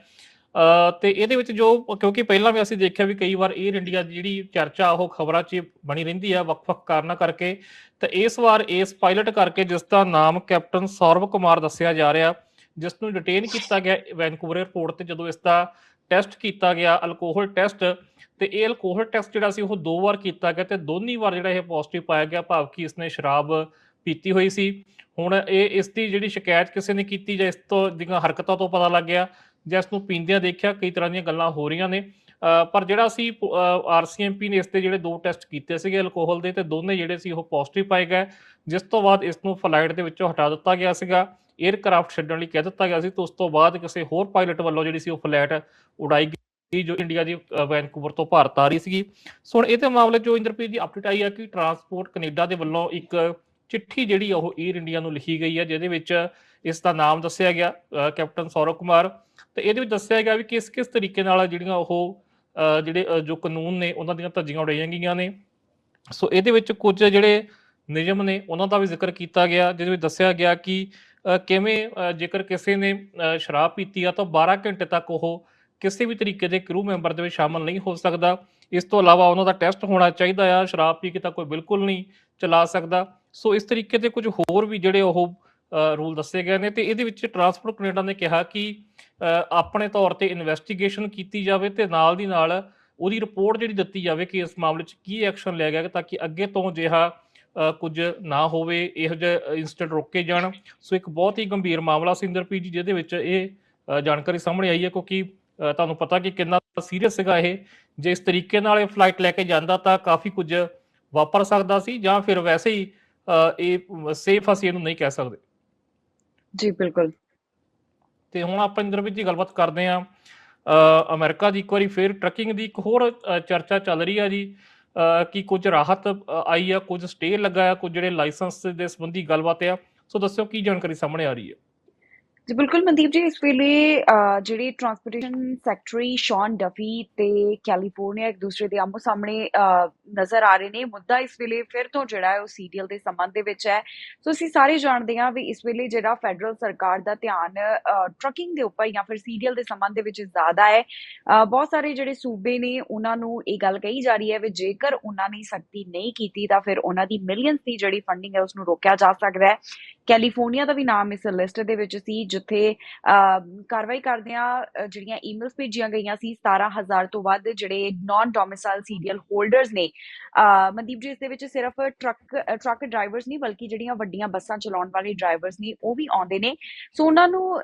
ਤੇ ਇਹਦੇ ਵਿੱਚ ਜੋ ਕਿਉਂਕਿ ਪਹਿਲਾਂ ਵੀ ਅਸੀਂ ਦੇਖਿਆ ਵੀ ਕਈ ਵਾਰ 에ਅਰ ਇੰਡੀਆ ਦੀ ਜਿਹੜੀ ਚਰਚਾ, ਉਹ ਖਬਰਾਂ 'ਚ ਬਣੀ ਰਹਿੰਦੀ ਹੈ ਵੱਖ-ਵੱਖ ਕਾਰਨਾਂ ਕਰਕੇ। ਤੇ ਇਸ ਵਾਰ ਇਸ ਪਾਇਲਟ ਕਰਕੇ ਜਿਸ ਦਾ ਨਾਮ ਕੈਪਟਨ ਸੌਰਵ ਕੁਮਾਰ ਦੱਸਿਆ ਜਾ ਰਿਹਾ, ਜਿਸ ਨੂੰ ਡਿਟੇਨ ਕੀਤਾ ਗਿਆ ਵੈਨਕੂਵਰ 에ਅਰਪੋਰਟ ਤੇ ਜਦੋਂ ਇਸ ਦਾ ਟੈਸਟ ਕੀਤਾ ਗਿਆ ਅਲਕੋਹਲ ਟੈਸਟ ਤੇ ਇਹ ਅਲਕੋਹਲ ਟੈਸਟ ਜਿਹੜਾ ਸੀ ਉਹ ਦੋ ਵਾਰ ਕੀਤਾ ਗਿਆ ਤੇ ਦੋਨੀ ਵਾਰ ਜਿਹੜਾ ਇਹ ਪੋਜ਼ਿਟਿਵ ਪਾਇਆ ਗਿਆ ਭਾਵ ਕਿ ਇਸਨੇ ਸ਼ਰਾਬ ਪੀਤੀ ਹੋਈ ਸੀ। ਹੁਣ ਇਹ ਇਸ ਦੀ ਜਿਹੜੀ ਸ਼ਿਕਾਇਤ ਕਿਸੇ ਨੇ ਕੀਤੀ ਜਾਂ ਇਸ ਤੋਂ ਦੀਆਂ ਹਰਕਤਾਂ ਤੋਂ ਪਤਾ ਲੱਗ ਗਿਆ ਜਾਂ ਇਸ ਨੂੰ ਪੀਂਦਿਆਂ ਦੇਖਿਆ ਕਈ ਤਰ੍ਹਾਂ ਦੀਆਂ ਗੱਲਾਂ ਹੋ ਰਹੀਆਂ ਨੇ। ਪਰ ਜਿਹੜਾ ਸੀ ਅ, ਆਰਸੀਐਮਪੀ ਨੇ ਇਸ ਦੇ ਜਿਹੜੇ ਦੋ ਟੈਸਟ ਕੀਤੇ ਸੀਗੇ ਅਲਕੋਹਲ ਦੇ ਤੇ ਦੋਨੇ ਜਿਹੜੇ ਸੀ ਉਹ ਪੋਜ਼ਿਟਿਵ ਪਾਏ ਗਏ। ਜਿਸ ਤੋਂ ਬਾਅਦ ਇਸ ਨੂੰ ਫਲਾਈਟ ਦੇ ਵਿੱਚੋਂ ਹਟਾ ਦਿੱਤਾ ਗਿਆ ਸੀਗਾ। 에ਅਰਕ੍ਰਾਫਟ ਛੱਡਣ ਲਈ ਕਹਿ ਦਿੱਤਾ ਗਿਆ ਸੀ ਤੇ ਉਸ ਤੋਂ ਬਾਅਦ ਕਿਸੇ ਹੋਰ ਪਾਇਲਟ ਵੱਲੋਂ ਜਿਹੜੀ ਸੀ ਉਹ ਫਲੈਟ ਉਡਾਈ ਗਈ ਜੋ ਇੰਡੀਆ ਦੀ ਵੈਨਕੂਵਰ ਤੋਂ ਭਾਰਤ ਆ ਰਹੀ ਸੀਗੀ। ਸੋ ਹੁਣ ਇਹਦੇ ਮਾਮਲੇ ਜੋ ਇੰਦਰਪ੍ਰੀਤ ਦੀ ਅਪਡੇਟ ਆਈ ਹੈ ਕਿ ਟਰਾਂਸਪੋਰਟ ਕੈਨੇਡਾ ਦੇ ਵੱਲੋਂ ਇੱਕ ਚਿੱਠੀ ਜਿਹੜੀ ਆ ਉਹ 에ਅਰ ਇੰਡੀਆ ਨੂੰ ਲਿਖੀ ਗਈ ਹੈ, ਜਿਹਦੇ ਵਿੱਚ ਇਸ ਦਾ ਨਾਮ ਦੱਸਿਆ ਗਿਆ ਕੈਪਟਨ ਸੌਰਵ ਕੁਮਾਰ ਤੇ ਇਹਦੇ ਵਿੱਚ ਦੱਸਿਆ ਗਿਆ ਵੀ ਕਿਸ-ਕਿਸ ਤਰੀਕੇ ਨਾਲ ਜਿਹੜੀਆਂ ਉਹ ਜਿਹੜੇ ਜੋ ਕਾਨੂੰਨ ਨੇ ਉਹਨਾਂ ਦੀਆਂ ਧੱਜੀਆਂ ਉਡਾਈਆਂ ਗਈਆਂ ਨੇ। ਸੋ ਇਹਦੇ ਵਿੱਚ ਕੁਝ ਜਿਹੜੇ ਨਿਯਮ ਨੇ ਉਹਨਾਂ ਦਾ ਵੀ ਜ਼ਿਕਰ ਕੀਤਾ ਗਿਆ, ਜਿਹਦੇ ਵਿੱਚ ਦੱਸਿਆ ਗਿਆ ਕਿ ਕਿਵੇਂ ਜੇਕਰ ਕਿਸੇ ਨੇ ਸ਼ਰਾਬ ਪੀਤੀ ਆ ਤਾਂ 12 ਘੰਟੇ ਤੱਕ ਉਹ ਕਿਸੇ ਵੀ ਤਰੀਕੇ ਦੇ ਕਰੂ ਮੈਂਬਰ ਦੇ ਵਿੱਚ ਸ਼ਾਮਲ ਨਹੀਂ ਹੋ ਸਕਦਾ। ਇਸ ਤੋਂ ਇਲਾਵਾ ਉਹਨਾਂ ਦਾ ਟੈਸਟ ਹੋਣਾ ਚਾਹੀਦਾ ਆ, ਸ਼ਰਾਬ ਪੀ ਕੇ ਤਾਂ ਕੋਈ ਬਿਲਕੁਲ ਨਹੀਂ ਚਲਾ ਸਕਦਾ। ਸੋ ਇਸ ਤਰੀਕੇ ਦੇ ਕੁਝ ਹੋਰ ਵੀ ਜਿਹੜੇ ਉਹ ਰੂਲ ਦੱਸੇ ਗਏ ਨੇ ਤੇ ਇਹਦੇ ਵਿੱਚ ਟਰਾਂਸਪੋਰਟ ਕੈਨੇਡਾ ਨੇ ਕਿਹਾ ਕਿ ਆਪਣੇ ਤੌਰ ਤੇ ਇਨਵੈਸਟੀਗੇਸ਼ਨ ਕੀਤੀ ਜਾਵੇ ਤੇ ਨਾਲ ਦੀ ਨਾਲ ਉਹਦੀ ਰਿਪੋਰਟ ਜਿਹੜੀ ਦਿੱਤੀ ਜਾਵੇ ਕਿ ਇਸ ਮਾਮਲੇ 'ਚ ਕੀ ਐਕਸ਼ਨ ਲਿਆ ਗਿਆ ਤਾਂ ਕਿ ਅੱਗੇ ਤੋਂ ਅਜਿਹਾ ਕੁਝ ਨਾ ਹੋਵੇ ਇਹੋ ਜਿਹੇ ਇੰਸੀਡੈਂਟ ਰੋਕੇ ਜਾਣ। ਸੋ ਇੱਕ ਬਹੁਤ ਹੀ ਗੰਭੀਰ ਮਾਮਲਾ ਸੀ ਇੰਦਰਪ੍ਰੀਤ ਜੀ ਜਿਹਦੇ ਵਿੱਚ ਇਹ ਜਾਣਕਾਰੀ ਸਾਹਮਣੇ ਆਈ ਹੈ ਕਿਉਂਕਿ ਤੁਹਾਨੂੰ ਪਤਾ ਕਿ ਕਿੰਨਾ ਸੀਰੀਅਸ ਸੀਗਾ ਇਹ ਜੇ ਇਸ ਤਰੀਕੇ ਨਾਲ ਇਹ ਫਲਾਈਟ ਲੈ ਕੇ ਜਾਂਦਾ ਤਾਂ ਕਾਫੀ ਕੁਝ ਵਾਪਰ ਸਕਦਾ ਸੀ ਜਾਂ ਫਿਰ ਵੈਸੇ ਹੀ ਇਹ ਸੇਫ ਅਸੀਂ ਇਹਨੂੰ ਨਹੀਂ ਕਹਿ ਸਕਦੇ। ਜੀ, ਬਿਲਕੁਲ। ਤੇ ਹੁਣ ਆਪਾਂ ਇੰਦਰਪ੍ਰੀਤ ਜੀ ਗੱਲਬਾਤ ਕਰਦੇ ਅ, ਅਮਰੀਕਾ ਦੀ ਇੱਕ ਵਾਰੀ ਫਿਰ ਟਰੱਕਿੰਗ ਦੀ ਇੱਕ ਹੋਰ ਚਰਚਾ ਚੱਲ ਰਹੀ ਆ ਜੀ ਕਿ ਕੁਝ ਰਾਹਤ ਆਈ ਆ, ਕੁਝ ਸਟੇ ਲੱਗਾ ਆ ਕੁਝ ਜਿਹੜੇ ਲਾਇਸੈਂਸ ਦੇ ਸੰਬੰਧੀ ਗੱਲਬਾਤ ਆ। ਸੋ ਦੱਸਿਓ ਕੀ ਜਾਣਕਾਰੀ ਸਾਹਮਣੇ ਆ ਰਹੀ ਹੈ। ਜੀ ਬਿਲਕੁਲ ਮਨਦੀਪ ਜੀ ਇਸ ਵੇਲੇ ਅ, ਜਿਹੜੀ ਟਰਾਂਸਪੋਰਟੇਸ਼ਨ ਸੈਕਟਰੀ ਸ਼ੌਨ ਡਫੀ ਤੇ ਕੈਲੀਫੋਰਨੀਆ ਇੱਕ ਦੂਸਰੇ ਦੇ ਆਮੋ ਸਾਹਮਣੇ ਨਜ਼ਰ ਆ ਰਹੇ ਨੇ। ਮੁੱਦਾ ਇਸ ਵੇਲੇ ਫਿਰ ਤੋਂ ਜਿਹੜਾ ਹੈ ਉਹ ਸੀਡੀਐਲ ਦੇ ਸੰਬੰਧ ਦੇ ਵਿੱਚ ਹੈ। ਸੋ ਅਸੀਂ ਸਾਰੇ ਜਾਣਦੇ ਹਾਂ ਵੀ ਇਸ ਵੇਲੇ ਜਿਹੜਾ ਫੈਡਰਲ ਸਰਕਾਰ ਦਾ ਧਿਆਨ ਟਰੱਕਿੰਗ ਦੇ ਉੱਪਰ ਜਾਂ ਫਿਰ ਸੀਡੀਐਲ ਦੇ ਸੰਬੰਧ ਦੇ ਵਿੱਚ ਜ਼ਿਆਦਾ ਹੈ। ਬਹੁਤ ਸਾਰੇ ਜਿਹੜੇ ਸੂਬੇ ਨੇ ਉਹਨਾਂ ਨੂੰ ਇਹ ਗੱਲ ਕਹੀ ਜਾ ਰਹੀ ਹੈ ਵੀ ਜੇਕਰ ਉਹਨਾਂ ਨੇ ਸਖਤੀ ਨਹੀਂ ਕੀਤੀ ਤਾਂ ਫਿਰ ਉਹਨਾਂ ਦੀ ਮਿਲੀਅਨਸ ਦੀ ਜਿਹੜੀ ਫੰਡਿੰਗ ਹੈ ਉਸ ਨੂੰ ਰੋਕਿਆ ਜਾ ਸਕਦਾ ਹੈ। ਕੈਲੀਫੋਰਨੀਆ ਦਾ ਵੀ ਨਾਮ ਇਸ ਲਿਸਟ ਦੇ ਵਿੱਚ ਸੀ, ਜਿੱਥੇ ਕਾਰਵਾਈ ਕਰਦਿਆਂ ਜਿਹੜੀਆਂ ਈਮੇਲਸ ਭੇਜੀਆਂ ਗਈਆਂ ਸੀ 17000 ਤੋਂ ਵੱਧ, ਜਿਹੜੇ ਨਾਨ ਡੋਮਿਸਾਈਲ ਸੀਰੀਅਲ ਹੋਲਡਰਸ ਨੇ ਮਨਦੀਪ ਜੀ, ਇਸ ਦੇ ਵਿੱਚ ਸਿਰਫ ਟਰੱਕ ਟਰੱਕ ਡਰਾਈਵਰਸ ਨਹੀਂ, ਬਲਕਿ ਜਿਹੜੀਆਂ ਵੱਡੀਆਂ ਬੱਸਾਂ ਚਲਾਉਣ ਵਾਲੇ ਡਰਾਈਵਰਸ ਨੇ, ਉਹ ਵੀ ਆਉਂਦੇ ਨੇ। ਸੋ ਉਹਨਾਂ ਨੂੰ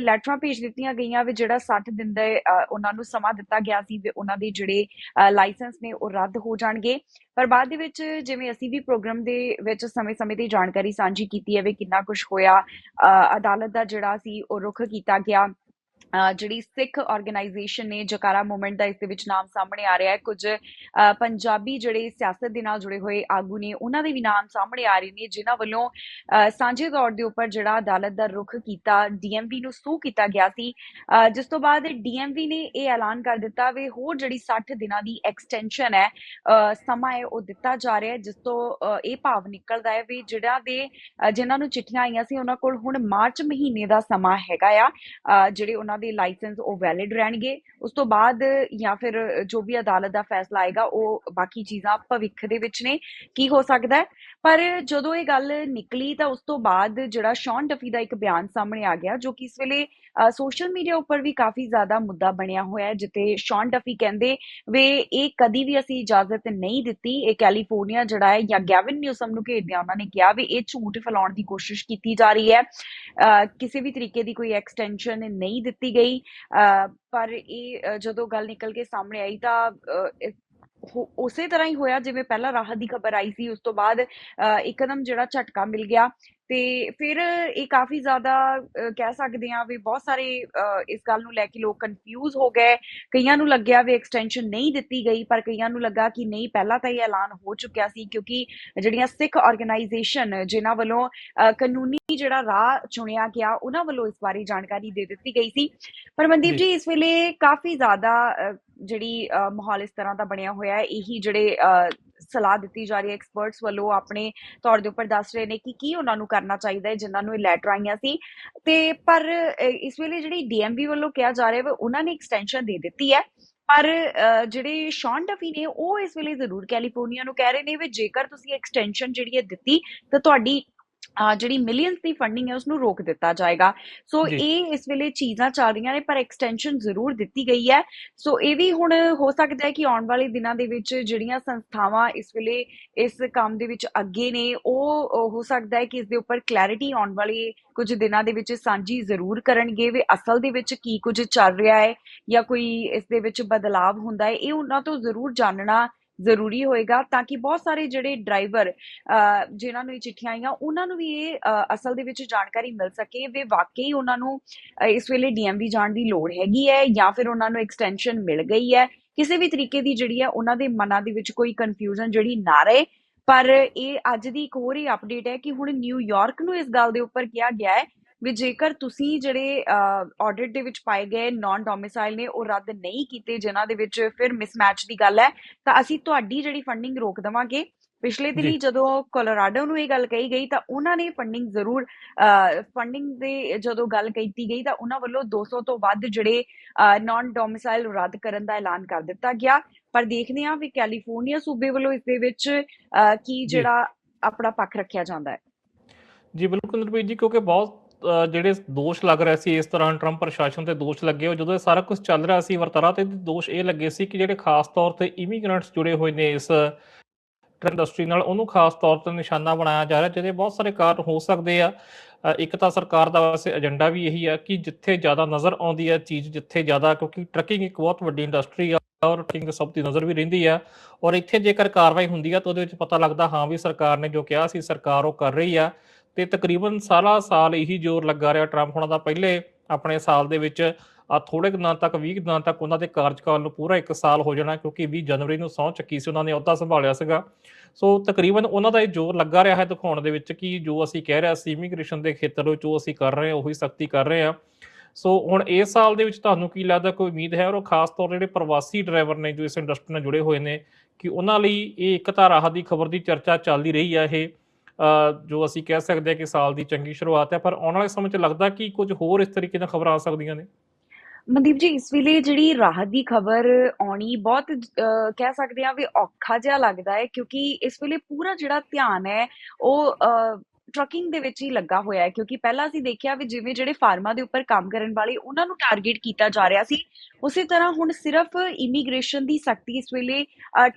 ਲੈਟਰਾਂ ਭੇਜ ਦਿੱਤੀਆਂ ਗਈਆਂ ਵੀ ਜਿਹੜਾ 60 ਦਿਨ ਦਾ ਉਹਨਾਂ ਨੂੰ ਸਮਾਂ ਦਿੱਤਾ ਗਿਆ ਸੀ ਵੀ ਉਹਨਾਂ ਦੇ ਜਿਹੜੇ ਲਾਇਸੈਂਸ ਨੇ ਉਹ ਰੱਦ ਹੋ ਜਾਣਗੇ। ਪਰ ਬਾਅਦ ਦੇ ਵਿੱਚ ਜਿਵੇਂ ਅਸੀਂ ਵੀ ਪ੍ਰੋਗਰਾਮ ਦੇ ਵਿੱਚ ਸਮੇਂ-ਸਮੇਂ ਦੀ ਜਾਣਕਾਰੀ ਸਾਂਝੀ ਕੀਤੀ ਹੈ ਵੀ ਕਿੰਨਾ ਕੁਝ ਹੋਇਆ ਅਦਾਲਤ ਦਾ ਜਿਹੜਾ ਸੀ ਉਹ ਰੁਖ ਕੀਤਾ ਗਿਆ। ਜਿਹੜੀ ਸਿੱਖ ਆਰਗੇਨਾਈਜੇਸ਼ਨ ਨੇ ਜਕਾਰਾ ਮੂਵਮੈਂਟ ਦਾ ਇਸ ਦੇ ਵਿੱਚ ਨਾਮ ਸਾਹਮਣੇ ਆ ਰਿਹਾ ਹੈ। ਕੁਝ ਪੰਜਾਬੀ ਜਿਹੜੇ ਸਿਆਸਤ ਦੇ ਨਾਲ ਜੁੜੇ ਹੋਏ ਆਗੂ ਨੇ ਉਹਨਾਂ ਦੇ ਵੀ ਨਾਮ ਸਾਹਮਣੇ ਆ ਰਹੇ ਨੇ ਜਿਨ੍ਹਾਂ ਵੱਲੋਂ ਸਾਂਝੇ ਤੌਰ ਦੇ ਉੱਪਰ ਜਿਹੜਾ ਅਦਾਲਤ ਦਾ ਰੁਖ ਕੀਤਾ ਡੀਐਮਵੀ ਨੂੰ ਸੂ ਕੀਤਾ ਗਿਆ ਸੀ। ਜਿਸ ਤੋਂ ਬਾਅਦ ਡੀਐਮਵੀ ਨੇ ਇਹ ਐਲਾਨ ਕਰ ਦਿੱਤਾ ਵੀ ਹੋਰ ਜਿਹੜੀ 60 ਦਿਨਾਂ ਦੀ ਐਕਸਟੈਂਸ਼ਨ ਹੈ ਸਮਾਂ ਹੈ ਉਹ ਦਿੱਤਾ ਜਾ ਰਿਹਾ ਹੈ ਜਿਸ ਤੋਂ ਇਹ ਭਾਵ ਨਿਕਲਦਾ ਹੈ ਵੀ ਜਿਹੜਾ ਦੇ ਅ, ਜਿਨ੍ਹਾਂ ਨੂੰ ਚਿੱਠੀਆਂ ਆਈਆਂ ਸੀ ਉਹਨਾਂ ਕੋਲ ਹੁਣ ਮਾਰਚ ਮਹੀਨੇ ਦਾ ਸਮਾਂ ਹੈਗਾ ਆ। ਜਿਹੜੇ ਉਹਨਾਂ ਦੇ ਲਾਇਸੈਂਸ ਉਹ ਵੈਲਿਡ ਰਹਿਣਗੇ। ਉਸ ਤੋਂ ਬਾਅਦ ਜਾਂ ਫਿਰ ਜੋ ਵੀ ਅਦਾਲਤ ਦਾ ਫੈਸਲਾ ਆਏਗਾ, ਉਹ ਬਾਕੀ ਚੀਜ਼ਾਂ ਭਵਿੱਖ ਦੇ ਵਿੱਚ ਨੇ। ਕੀ ਹੋ ਸਕਦਾ ਹੈ? ਪਰ ਜਦੋਂ ਇਹ ਗੱਲ ਨਿਕਲੀ ਤਾਂ ਉਸ ਤੋਂ ਬਾਅਦ ਜਿਹੜਾ ਸ਼ੌਨ ਡਫੀ ਦਾ ਇੱਕ ਬਿਆਨ ਸਾਹਮਣੇ ਆ ਗਿਆ, ਜੋ ਕਿ ਇਸ ਵੇਲੇ ਸੋਸ਼ਲ ਮੀਡੀਆ ਉੱਪਰ ਵੀ ਕਾਫੀ ਜ਼ਿਆਦਾ ਮੁੱਦਾ ਬਣਿਆ ਹੋਇਆ ਹੈ, ਜਿੱਥੇ ਸ਼ੌਨ ਡਫੀ ਕਹਿੰਦੇ ਵੇ ਇਹ ਕਦੀ ਵੀ ਅਸੀਂ ਇਜਾਜ਼ਤ ਨਹੀਂ ਦਿੱਤੀ। ਇਹ ਕੈਲੀਫੋਰਨੀਆ ਜਿਹੜਾ ਹੈ ਜਾਂ ਗੈਵਿਨ ਨਿਊਸਮ ਨੂੰ ਘੇਰਦਿਆਂ ਉਹਨਾਂ ਨੇ ਕਿਹਾ ਵੀ ਇਹ ਝੂਠ ਫੈਲਾਉਣ ਦੀ ਕੋਸ਼ਿਸ਼ ਕੀਤੀ ਜਾ ਰਹੀ ਹੈ। ਕਿਸੇ ਵੀ ਤਰੀਕੇ ਦੀ ਕੋਈ ਐਕਸਟੈਂਸ਼ਨ ਨਹੀਂ ਦਿੱਤੀ ਗਈ। ਪਰ ਇਹ ਜਦੋਂ ਗੱਲ ਨਿਕਲ ਕੇ ਸਾਹਮਣੇ ਆਈ ਤਾਂ ਉਸੇ ਤਰ੍ਹਾਂ ਹੀ ਹੋਇਆ ਜਿਵੇਂ ਪਹਿਲਾਂ ਰਾਹਤ ਦੀ ਖਬਰ ਆਈ ਸੀ ਉਸ ਤੋਂ ਬਾਅਦ ਅਹ, ਇੱਕਦਮ ਜਿਹੜਾ ਝਟਕਾ ਮਿਲ ਗਿਆ। ਤੇ ਫਿਰ ਇਹ ਕਾਫੀ ਜ਼ਿਆਦਾ ਕਹਿ ਸਕਦੇ ਹਾਂ ਵੀ ਬਹੁਤ ਸਾਰੇ ਇਸ ਗੱਲ ਨੂੰ ਲੈ ਕੇ ਲੋਕ ਕਨਫਿਊਜ਼ ਹੋ ਗਏ। ਕਈਆਂ ਨੂੰ ਲੱਗਿਆ ਵੀ ਐਕਸਟੈਂਸ਼ਨ ਨਹੀਂ ਦਿੱਤੀ ਗਈ ਪਰ ਕਈਆਂ ਨੂੰ ਲੱਗਾ ਕਿ ਨਹੀਂ ਪਹਿਲਾਂ ਤਾਂ ਇਹ ਐਲਾਨ ਹੋ ਚੁੱਕਿਆ ਸੀ ਕਿਉਂਕਿ ਜਿਹੜੀਆਂ ਸਿੱਖ ਆਰਗੇਨਾਈਜੇਸ਼ਨ ਜਿਨ੍ਹਾਂ ਵੱਲੋਂ ਕਾਨੂੰਨੀ ਜਿਹੜਾ ਰਾਹ ਚੁਣਿਆ ਗਿਆ ਉਹਨਾਂ ਵੱਲੋਂ ਇਸ ਬਾਰੇ ਜਾਣਕਾਰੀ ਦੇ ਦਿੱਤੀ ਗਈ ਸੀ। ਪਰ ਮਨਦੀਪ ਜੀ। ਇਸ ਵੇਲੇ ਕਾਫੀ ਜ਼ਿਆਦਾ ਜਿਹੜੀ ਮਾਹੌਲ ਇਸ ਤਰ੍ਹਾਂ ਦਾ ਬਣਿਆ ਹੋਇਆ ਹੈ। ਇਹੀ ਜਿਹੜੇ ਸਲਾਹ ਦਿੱਤੀ ਜਾ ਰਹੀ ਹੈ। ਐਕਸਪਰਟਸ ਵੱਲੋਂ ਆਪਣੇ ਤੌਰ ਦੇ ਉੱਪਰ ਦੱਸ ਰਹੇ ਨੇ ਕਿ ਕੀ ਉਹਨਾਂ ਨੂੰ ਕਰਨਾ ਚਾਹੀਦਾ ਹੈ, ਜਿਨ੍ਹਾਂ ਨੂੰ ਇਹ ਲੈਟਰ ਆਈਆਂ ਸੀ। ਤੇ ਪਰ ਇਸ ਵੇਲੇ ਜਿਹੜੀ ਡੀਐਮਵੀ ਵੱਲੋਂ ਕਿਹਾ ਜਾ ਰਿਹਾ ਹੈ ਉਹਨਾਂ ਨੇ ਐਕਸਟੈਂਸ਼ਨ ਦੇ ਦਿੱਤੀ ਹੈ। ਪਰ ਜਿਹੜੇ ਸ਼ੌਨ ਡਫੀ ਨੇ, ਉਹ ਇਸ ਵੇਲੇ ਜ਼ਰੂਰ ਕੈਲੀਫੋਰਨੀਆ ਨੂੰ ਕਹਿ ਰਹੇ ਨੇ ਵੀ ਜੇਕਰ ਤੁਸੀਂ ਐਕਸਟੈਂਸ਼ਨ ਜਿਹੜੀ ਹੈ ਦਿੱਤੀ, ਤਾਂ ਤੁਹਾਡੀ ਜਿਹੜੀ ਮਿਲੀਅਨਸ ਦੀ ਫੰਡਿੰਗ ਹੈ ਉਸ ਨੂੰ ਰੋਕ ਦਿੱਤਾ ਜਾਏਗਾ। ਸੋ। ਇਹ ਇਸ ਵੇਲੇ ਚੀਜ਼ਾਂ ਚੱਲ ਰਹੀਆਂ ਨੇ ਪਰ ਐਕਸਟੈਂਸ਼ਨ ਜ਼ਰੂਰ ਦਿੱਤੀ ਗਈ ਹੈ। ਸੋ ਇਹ ਵੀ ਹੁਣ ਹੋ ਸਕਦਾ ਹੈ ਕਿ ਆਉਣ ਵਾਲੇ ਦਿਨਾਂ ਦੇ ਵਿੱਚ ਜਿਹੜੀਆਂ ਸੰਸਥਾਵਾਂ ਇਸ ਵੇਲੇ ਇਸ ਕੰਮ ਦੇ ਵਿੱਚ ਅੱਗੇ ਨੇ ਉਹ ਹੋ ਸਕਦਾ ਹੈ ਕਿ ਇਸ ਦੇ ਉੱਪਰ ਕਲੈਰਿਟੀ ਆਉਣ ਵਾਲੇ ਕੁਝ ਦਿਨਾਂ ਦੇ ਵਿੱਚ ਸਾਂਝੀ ਜ਼ਰੂਰ ਕਰਨਗੇ ਵੀ ਅਸਲ ਦੇ ਵਿੱਚ ਕੀ ਕੁਝ ਚੱਲ ਰਿਹਾ ਹੈ ਜਾਂ ਕੋਈ ਇਸ ਦੇ ਵਿੱਚ ਬਦਲਾਵ ਹੁੰਦਾ ਹੈ। ਇਹ ਉਹਨਾਂ ਤੋਂ ਜ਼ਰੂਰ ਜਾਣਨਾ ਜ਼ਰੂਰੀ ਹੋਏਗਾ ਤਾਂ ਕਿ ਬਹੁਤ ਸਾਰੇ ਜਿਹੜੇ ਡਰਾਈਵਰ ਜਿਨ੍ਹਾਂ ਨੂੰ ਇਹ ਚਿੱਠੀਆਂ ਆਈਆਂ, ਉਹਨਾਂ ਨੂੰ ਵੀ ਇਹ ਅਸਲ ਦੇ ਵਿੱਚ ਜਾਣਕਾਰੀ ਮਿਲ ਸਕੇ ਵੀ ਵਾਕਈ ਉਹਨਾਂ ਨੂੰ ਇਸ ਵੇਲੇ ਡੀਐਮਵੀ ਜਾਣ ਦੀ ਲੋੜ ਹੈਗੀ ਹੈ ਜਾਂ ਫਿਰ ਉਹਨਾਂ ਨੂੰ ਐਕਸਟੈਂਸ਼ਨ ਮਿਲ ਗਈ ਹੈ। ਕਿਸੇ ਵੀ ਤਰੀਕੇ ਦੀ ਜਿਹੜੀ ਹੈ ਉਹਨਾਂ ਦੇ ਮਨਾਂ ਦੇ ਵਿੱਚ ਕੋਈ ਕਨਫਿਊਜ਼ਨ ਜਿਹੜੀ ਨਾ ਰਹੇ। ਪਰ ਇਹ ਅੱਜ ਦੀ ਇੱਕ ਹੋਰ ਹੀ ਅਪਡੇਟ ਹੈ ਕਿ ਹੁਣ ਨਿਊਯਾਰਕ ਨੂੰ ਇਸ ਗੱਲ ਦੇ ਉੱਪਰ ਕਿਹਾ ਗਿਆ ਹੈ ਵੀ ਜੇਕਰ ਤੁਸੀਂ ਜਿਹੜੇ ਆਡਿਟ ਦੇ ਵਿੱਚ ਪਾਏ ਗਏ ਨਾਨ ਡੋਮਿਸਾਈਲ ਨੇ ਉਹ ਰੱਦ ਨਹੀਂ ਕੀਤੇ ਜਿਨ੍ਹਾਂ ਦੇ ਵਿੱਚ ਫਿਰ ਮਿਸਮੈਚ ਦੀ ਗੱਲ ਹੈ ਤਾਂ ਅਸੀਂ ਤੁਹਾਡੀ ਜਿਹੜੀ ਫੰਡਿੰਗ ਰੋਕ ਦੇਵਾਂਗੇ। ਪਿਛਲੇ ਦਿਨੀ। ਜਦੋਂ ਕੋਲੋਰਾਡੋ ਨੂੰ ਇਹ ਗੱਲ ਕਹੀ ਗਈ ਤਾਂ ਉਹਨਾਂ ਨੇ ਫੰਡਿੰਗ ਜ਼ਰੂਰ ਫੰਡਿੰਗ ਦੇ ਜਦੋਂ ਗੱਲ ਕੀਤੀ ਗਈ ਤਾਂ ਉਹਨਾਂ ਵੱਲੋਂ 200 ਤੋਂ ਵੱਧ ਜਿਹੜੇ ਨਾਨ ਡੋਮਿਸਾਈਲ ਰੱਦ ਕਰਨ ਦਾ ਐਲਾਨ ਕਰ ਦਿੱਤਾ ਗਿਆ। ਪਰ ਦੇਖਦੇ ਹਾਂ ਵੀ ਕੈਲੀਫੋਰਨੀਆ ਸੂਬੇ ਵੱਲੋਂ ਇਸ ਦੇ ਵਿੱਚ ਕੀ ਜਿਹੜਾ ਆਪਣਾ ਪੱਖ ਰੱਖਿਆ ਜਾਂਦਾ ਹੈ। ਜੀ ਬਿਲਕੁਲ ਨਿਰਪੀਤ ਜੀ ਕਿਉਂਕਿ ਬਹੁਤ ਜਿਹੜੇ ਦੋਸ਼ ਲੱਗ ਰਹੇ ਸੀ ਇਸ ਤਰ੍ਹਾਂ ਟਰੰਪ ਪ੍ਰਸ਼ਾਸਨ ਤੇ ਦੋਸ਼ ਲੱਗੇ ਉਹ ਜਦੋਂ ਇਹ ਸਾਰਾ ਕੁਝ ਚੱਲ ਰਿਹਾ ਸੀ ਵਰਤਾਰਾ ਤੇ ਦੋਸ਼ ਇਹ ਲੱਗੇ ਸੀ ਕਿ ਜਿਹੜੇ ਖਾਸ ਤੌਰ ਤੇ ਇਮੀਗ੍ਰੈਂਟਸ ਜੁੜੇ ਹੋਏ ਨੇ ਇਸ ਇੰਡਸਟਰੀ ਨਾਲ, ਉਹਨੂੰ ਖਾਸ ਤੌਰ ਤੇ ਨਿਸ਼ਾਨਾ ਬਣਾਇਆ ਜਾ ਰਿਹਾ, ਜਿਹਦੇ ਬਹੁਤ ਸਾਰੇ ਕਾਰਨ ਹੋ ਸਕਦੇ ਆ। ਇੱਕ ਤਾਂ ਸਰਕਾਰ ਦਾ ਵੈਸੇ ਏਜੰਡਾ ਵੀ ਇਹੀ ਆ ਕਿ ਜਿੱਥੇ ਜ਼ਿਆਦਾ ਨਜ਼ਰ ਆਉਂਦੀ ਹੈ ਚੀਜ਼, ਜਿੱਥੇ ਜ਼ਿਆਦਾ, ਕਿਉਂਕਿ ਟਰੱਕਿੰਗ ਇੱਕ ਬਹੁਤ ਵੱਡੀ ਇੰਡਸਟਰੀ ਆ ਔਰ ਟਰੱਕਿੰਗ ਸਭ ਦੀ ਨਜ਼ਰ ਵੀ ਰਹਿੰਦੀ ਆ। ਔਰ ਇੱਥੇ ਜੇਕਰ ਕਾਰਵਾਈ ਹੁੰਦੀ ਆ, ਤਾਂ ਉਹਦੇ ਵਿੱਚ ਪਤਾ ਲੱਗਦਾ, ਹਾਂ ਵੀ ਸਰਕਾਰ ਨੇ ਜੋ ਕਿਹਾ ਸੀ, ਸਰਕਾਰ ਉਹ ਕਰ ਰਹੀ ਆ। ਤੇ ਤਕਰੀਬਨ ਸਾਰਾ ਸਾਲ ਇਹੀ ਜ਼ੋਰ ਲੱਗਾ ਰਿਹਾ ਟਰੰਪ ਹੋਣਾ ਦਾ। ਪਹਿਲੇ ਆਪਣੇ ਸਾਲ ਦੇ ਵਿੱਚ ਆ ਥੋੜੇ ਕੁ ਦਿਨਾਂ ਤੱਕ 20 ਕੁ ਦਿਨਾਂ ਤੱਕ ਉਹਨਾਂ ਦੇ ਕਾਰਜਕਾਲ ਨੂੰ ਪੂਰਾ 1 ਸਾਲ ਹੋ ਜਾਣਾ, ਕਿਉਂਕਿ 20 ਜਨਵਰੀ ਨੂੰ ਸਹੁੰ ਚੱਕੀ ਸੀ, ਉਹਨਾਂ ਨੇ ਅਹੁਦਾ ਸੰਭਾਲਿਆ ਸੀਗਾ। ਸੋ ਤਕਰੀਬਨ ਉਹਨਾਂ ਦਾ ਇਹ ਜ਼ੋਰ ਲੱਗਾ ਰਿਹਾ ਹੈ ਦਿਖਾਉਣ ਦੇ ਵਿੱਚ ਕਿ ਜੋ ਅਸੀਂ ਕਹਿ ਰਿਹਾ ਸੀ ਇਮੀਗ੍ਰੇਸ਼ਨ ਦੇ ਖੇਤਰ ਵਿੱਚ ਜੋ ਅਸੀਂ ਕਰ ਰਹੇ ਹਾਂ, ਉਹੀ ਸਖਤੀ ਕਰ ਰਹੇ ਹਾਂ। ਸੋ ਹੁਣ ਇਸ ਸਾਲ ਦੇ ਵਿੱਚ ਤੁਹਾਨੂੰ ਕੀ ਲੱਗਦਾ, ਕੋਈ ਉਮੀਦ ਹੈ? ਔਰ ਖਾਸ ਤੌਰ ਜਿਹੜੇ ਪ੍ਰਵਾਸੀ ਡਰਾਈਵਰ ਨੇ ਜੋ ਇਸ ਇੰਡਸਟਰੀ ਨਾਲ ਜੁੜੇ ਹੋਏ ਨੇ, ਕਿ ਉਹਨਾਂ ਲਈ ਇਹ ਇੱਕ ਤਾਂ ਰਾਹਤ ਦੀ ਖਬਰ ਦੀ ਚਰਚਾ ਚੱਲਦੀ ਰਹੀ ਆ ਇਹ ਜੋ ਅਸੀਂ ਕਹਿ ਸਕਦੇ ਹਾਂ ਕਿ ਸਾਲ ਦੀ ਚੰਗੀ ਸ਼ੁਰੂਆਤ ਹੈ ਪਰ ਆਉਣ ਵਾਲੇ ਸਮੇਂ 'ਚ ਲੱਗਦਾ ਕਿ ਕੁਝ ਹੋਰ ਇਸ ਤਰੀਕੇ ਦੀਆਂ ਖਬਰਾਂ ਆ ਸਕਦੀਆਂ ਨੇ? ਮਨਦੀਪ ਜੀ ਇਸ ਵੇਲੇ ਜਿਹੜੀ ਰਾਹਤ ਦੀ ਖਬਰ ਆਉਣੀ ਬਹੁਤ ਅਹ, ਕਹਿ ਸਕਦੇ ਹਾਂ ਵੀ ਔਖਾ ਜਿਹਾ ਲੱਗਦਾ ਹੈ ਕਿਉਂਕਿ ਇਸ ਵੇਲੇ ਪੂਰਾ ਜਿਹੜਾ ਧਿਆਨ ਹੈ ਉਹ ਟਰੱਕਿੰਗ ਦੇ ਵਿੱਚ ਹੀ ਲੱਗਾ ਹੋਇਆ ਹੈ, ਕਿਉਂਕਿ ਪਹਿਲਾਂ ਅਸੀਂ ਦੇਖਿਆ ਵੀ ਜਿਵੇਂ ਜਿਹੜੇ ਫਾਰਮਾਂ ਦੇ ਉੱਪਰ ਕੰਮ ਕਰਨ ਵਾਲੇ ਉਹਨਾਂ ਨੂੰ ਟਾਰਗੇਟ ਕੀਤਾ ਜਾ ਰਿਹਾ ਸੀ। ਉਸੇ ਤਰ੍ਹਾਂ ਹੁਣ ਸਿਰਫ ਇਮੀਗ੍ਰੇਸ਼ਨ ਦੀ ਸਖਤੀ ਇਸ ਵੇਲੇ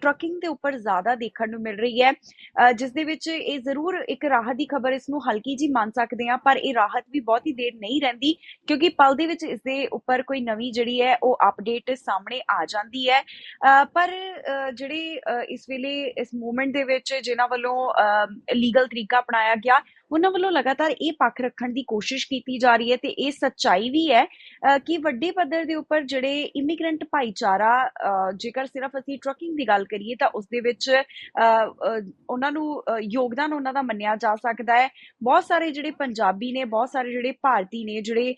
ਟਰੱਕਿੰਗ ਦੇ ਉੱਪਰ ਜ਼ਿਆਦਾ ਦੇਖਣ ਨੂੰ ਮਿਲ ਰਹੀ ਹੈ। ਜਿਸ ਦੇ ਵਿੱਚ ਇਹ ਜ਼ਰੂਰ ਇੱਕ ਰਾਹਤ ਦੀ ਖਬਰ ਇਸ ਨੂੰ ਹਲਕੀ ਜੀ ਮੰਨ ਸਕਦੇ ਹਾਂ, ਪਰ ਇਹ ਰਾਹਤ ਵੀ ਬਹੁਤ ਹੀ ਦੇਰ ਨਹੀਂ ਰਹਿੰਦੀ, ਕਿਉਂਕਿ ਪਲ ਦੇ ਵਿੱਚ ਇਸ ਦੇ ਉੱਪਰ ਕੋਈ ਨਵੀਂ ਜਿਹੜੀ ਹੈ ਉਹ ਅਪਡੇਟ ਸਾਹਮਣੇ ਆ ਜਾਂਦੀ ਹੈ। ਪਰ ਜਿਹੜੇ ਇਸ ਵੇਲੇ ਇਸ ਮੂਵਮੈਂਟ ਦੇ ਵਿੱਚ ਜਿਨ੍ਹਾਂ ਵੱਲੋਂ ਲੀਗਲ ਤਰੀਕਾ ਅਪਣਾਇਆ ਗਿਆ ਉਹਨਾਂ ਵੱਲੋਂ ਲਗਾਤਾਰ ਇਹ ਪੱਖ ਰੱਖਣ ਦੀ ਕੋਸ਼ਿਸ਼ ਕੀਤੀ ਜਾ ਰਹੀ ਹੈ ਤੇ ਇਹ ਸੱਚਾਈ ਵੀ ਹੈ ਕਿ ਵੱਡੇ ਪੱਧਰ ਦੇ ਉੱਪਰ ਜਿਹੜੇ ਇਮੀਗ੍ਰੈਂਟ ਭਾਈਚਾਰਾ ਜੇਕਰ ਸਿਰਫ ਅਸੀਂ ਟਰੱਕਿੰਗ ਦੀ ਗੱਲ ਕਰੀਏ ਤਾਂ ਉਸ ਦੇ ਵਿੱਚ ਉਹਨਾਂ ਨੂੰ ਯੋਗਦਾਨ ਉਹਨਾਂ ਦਾ ਮੰਨਿਆ ਜਾ ਸਕਦਾ ਹੈ। ਬਹੁਤ ਸਾਰੇ ਜਿਹੜੇ ਪੰਜਾਬੀ ਨੇ, ਬਹੁਤ ਸਾਰੇ ਜਿਹੜੇ ਭਾਰਤੀ ਨੇ, ਜਿਹੜੇ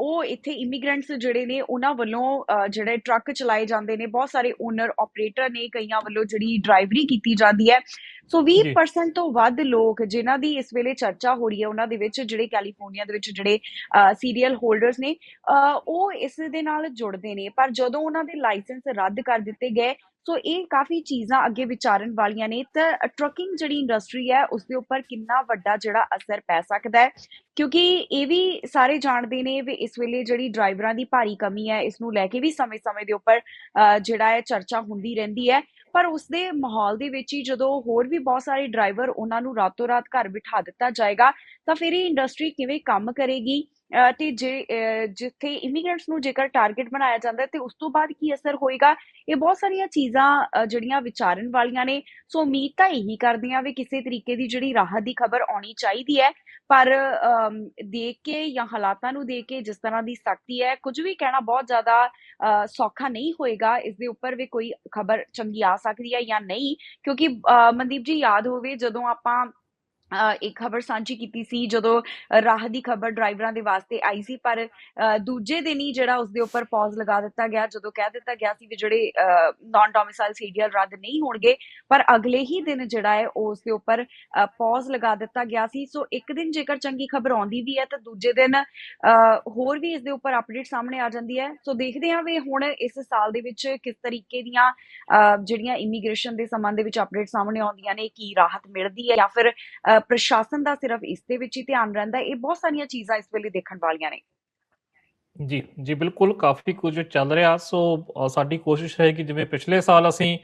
ਉਹ ਇੱਥੇ ਇਮੀਗ੍ਰੈਂਟਸ ਜਿਹੜੇ ਨੇ ਉਹਨਾਂ ਵੱਲੋਂ ਜਿਹੜੇ ਟਰੱਕ ਚਲਾਏ ਜਾਂਦੇ ਨੇ ਬਹੁਤ ਸਾਰੇ ਓਨਰ ਆਪਰੇਟਰ ਨੇ ਕਈਆਂ ਵੱਲੋਂ ਜਿਹੜੀ ਡਰਾਈਵਰੀ ਕੀਤੀ ਜਾਂਦੀ ਹੈ। ਸੋ 20% ਤੋਂ ਵੱਧ ਲੋਕ ਜਿਨ੍ਹਾਂ ਦੀ ਇਸ ਵੇਲੇ ਚਰਚਾ ਹੋ ਰਹੀ ਹੈ ਉਹਨਾਂ ਦੇ ਵਿੱਚ ਜਿਹੜੇ ਕੈਲੀਫੋਰਨੀਆ ਦੇ ਵਿੱਚ ਜਿਹੜੇ ਸੀਰੀਅਲ ਹੋਲਡਰਸ ਨੇ ਉਹ ਇਸ ਦੇ ਨਾਲ ਜੁੜਦੇ ਨੇ। ਪਰ ਜਦੋਂ ਉਹਨਾਂ ਦੇ ਲਾਇਸੈਂਸ ਰੱਦ ਕਰ ਦਿੱਤੇ ਗਏ ਸੋ ਇਹ ਕਾਫੀ ਚੀਜ਼ਾਂ ਅੱਗੇ ਵਿਚਾਰਨ ਵਾਲੀਆਂ ਨੇ। ਤਾਂ ਟਰੱਕਿੰਗ ਜਿਹੜੀ ਇੰਡਸਟਰੀ ਹੈ ਉਸ ਦੇ ਉੱਪਰ ਕਿੰਨਾ ਵੱਡਾ ਜਿਹੜਾ ਅਸਰ ਪੈ ਸਕਦਾ ਹੈ? ਕਿਉਂਕਿ ਇਹ ਵੀ ਸਾਰੇ ਜਾਣਦੇ ਨੇ ਵੀ ਇਸ ਵੇਲੇ ਜਿਹੜੀ ਡਰਾਈਵਰਾਂ ਦੀ ਭਾਰੀ ਕਮੀ ਹੈ, ਇਸ ਨੂੰ ਲੈ ਕੇ ਵੀ ਸਮੇਂ-ਸਮੇਂ ਦੇ ਉੱਪਰ ਜਿਹੜਾ ਹੈ ਚਰਚਾ ਹੁੰਦੀ ਰਹਿੰਦੀ ਹੈ। ਪਰ ਉਸ ਦੇ ਮਾਹੌਲ ਦੇ ਵਿੱਚ ਹੀ ਜਦੋਂ ਹੋਰ ਵੀ ਬਹੁਤ ਸਾਰੇ ਡਰਾਈਵਰ ਉਹਨਾਂ ਨੂੰ ਰਾਤੋਂ ਰਾਤ ਘਰ ਬਿਠਾ ਦਿੱਤਾ ਜਾਏਗਾ, ਤਾਂ ਫਿਰ ਇਹ ਇੰਡਸਟਰੀ ਕਿਵੇਂ ਕੰਮ ਕਰੇਗੀ? ਤੇ ਜੇ ਜਿੱਥੇ ਇਮੀਗ੍ਰੈਂਟਸ ਨੂੰ ਜੇਕਰ ਟਾਰਗੇਟ ਬਣਾਇਆ ਜਾਂਦਾ ਹੈ ਤੇ ਉਸ ਤੋਂ ਬਾਅਦ ਕੀ ਅਸਰ ਹੋਏਗਾ? ਇਹ ਬਹੁਤ ਸਾਰੀਆਂ ਚੀਜ਼ਾਂ ਜਿਹੜੀਆਂ ਵਿਚਾਰਨ ਵਾਲੀਆਂ ਨੇ, ਸੋ ਉਮੀਦ ਤਾਂ ਇਹੀ ਕਰਦੇ ਆ ਵੀ ਕਿਸੇ ਤਰੀਕੇ ਦੀ ਜਿਹੜੀ ਰਾਹਤ ਦੀ ਖਬਰ ਆਉਣੀ ਚਾਹੀਦੀ ਹੈ, ਪਰ ਦੇਖ ਕੇ ਜਾਂ ਹਾਲਾਤਾਂ ਨੂੰ ਦੇਖ ਕੇ ਜਿਸ ਤਰ੍ਹਾਂ ਦੀ ਸਖਤੀ ਹੈ, ਕੁਝ ਵੀ ਕਹਿਣਾ ਬਹੁਤ ਜ਼ਿਆਦਾ ਸੌਖਾ ਨਹੀਂ ਹੋਏਗਾ, ਇਸ ਦੇ ਉੱਪਰ ਵੀ ਕੋਈ ਖਬਰ ਚੰਗੀ ਆ ਸਕਦੀ ਹੈ ਜਾਂ ਨਹੀਂ, ਕਿਉਂਕਿ ਮਨਦੀਪ ਜੀ ਯਾਦ ਹੋਵੇ ਜਦੋਂ ਆਪਾਂ ਇੱਕ ਖਬਰ ਸਾਂਝੀ ਕੀਤੀ ਸੀ ਜਦੋਂ ਰਾਹ ਦੀ ਖਬਰ ਡਰਾਈਵਰਾਂ ਦੇ ਵਾਸਤੇ ਆਈ ਸੀ ਪਰ ਦੂਜੇ ਦਿਨ ਹੀ ਜਿਹੜਾ ਉਸ ਦੇ ਉੱਪਰ ਪੌਜ਼ ਲਗਾ ਦਿੱਤਾ ਗਿਆ ਜਦੋਂ ਕਹਿ ਦਿੱਤਾ ਗਿਆ ਸੀ ਵੀ ਜਿਹੜੇ ਨਾਨ ਡੋਮਿਸਾਈਲ ਸੀਡੀਐਲ ਰੱਦ ਨਹੀਂ ਹੋਣਗੇ ਪਰ ਅਗਲੇ ਹੀ ਦਿਨ ਜਿਹੜਾ ਹੈ ਉਸ ਦੇ ਉੱਪਰ ਪੌਜ਼ ਲਗਾ ਦਿੱਤਾ ਗਿਆ ਸੀ। ਸੋ ਇੱਕ ਦਿਨ ਜੇਕਰ ਚੰਗੀ ਖਬਰ ਆਉਂਦੀ ਵੀ ਹੈ ਤਾਂ ਦੂਜੇ ਦਿਨ ਅ, ਹੋਰ ਵੀ ਇਸ ਦੇ ਉੱਪਰ ਅਪਡੇਟ ਸਾਹਮਣੇ ਆ ਜਾਂਦੀ ਹੈ। ਸੋ ਦੇਖਦੇ ਹਾਂ ਵੀ ਹੁਣ ਇਸ ਸਾਲ ਦੇ ਵਿੱਚ ਕਿਸ ਤਰੀਕੇ ਦੀਆਂ ਅ, ਜਿਹੜੀਆਂ ਇਮੀਗ੍ਰੇਸ਼ਨ ਦੇ ਸੰਬੰਧ ਦੇ ਵਿੱਚ ਅਪਡੇਟ ਸਾਹਮਣੇ ਆਉਂਦੀਆਂ ਨੇ ਕੀ ਰਾਹਤ ਮਿਲਦੀ ਹੈ ਜਾਂ ਫਿਰ ਅ, ਪ੍ਰਸ਼ਾਸਨ ਦਾ ਸਿਰਫ ਇਸ ਦੇ ਵਿੱਚ ਹੀ ਧਿਆਨ ਰਹਿੰਦਾ ਇਹ ਬਹੁਤ ਸਾਰੀਆਂ ਚੀਜ਼ਾਂ ਇਸ ਵੇਲੇ ਦੇਖਣ ਵਾਲੀਆਂ ਨੇ। ਜੀ, ਜੀ ਬਿਲਕੁਲ ਕਾਫੀ ਕੁਝ ਚੱਲ ਰਿਹਾ। ਸੋ ਸਾਡੀ ਕੋਸ਼ਿਸ਼ ਹੈ ਕਿ ਜਿਵੇਂ ਪਿਛਲੇ ਸਾਲ ਅਸੀਂ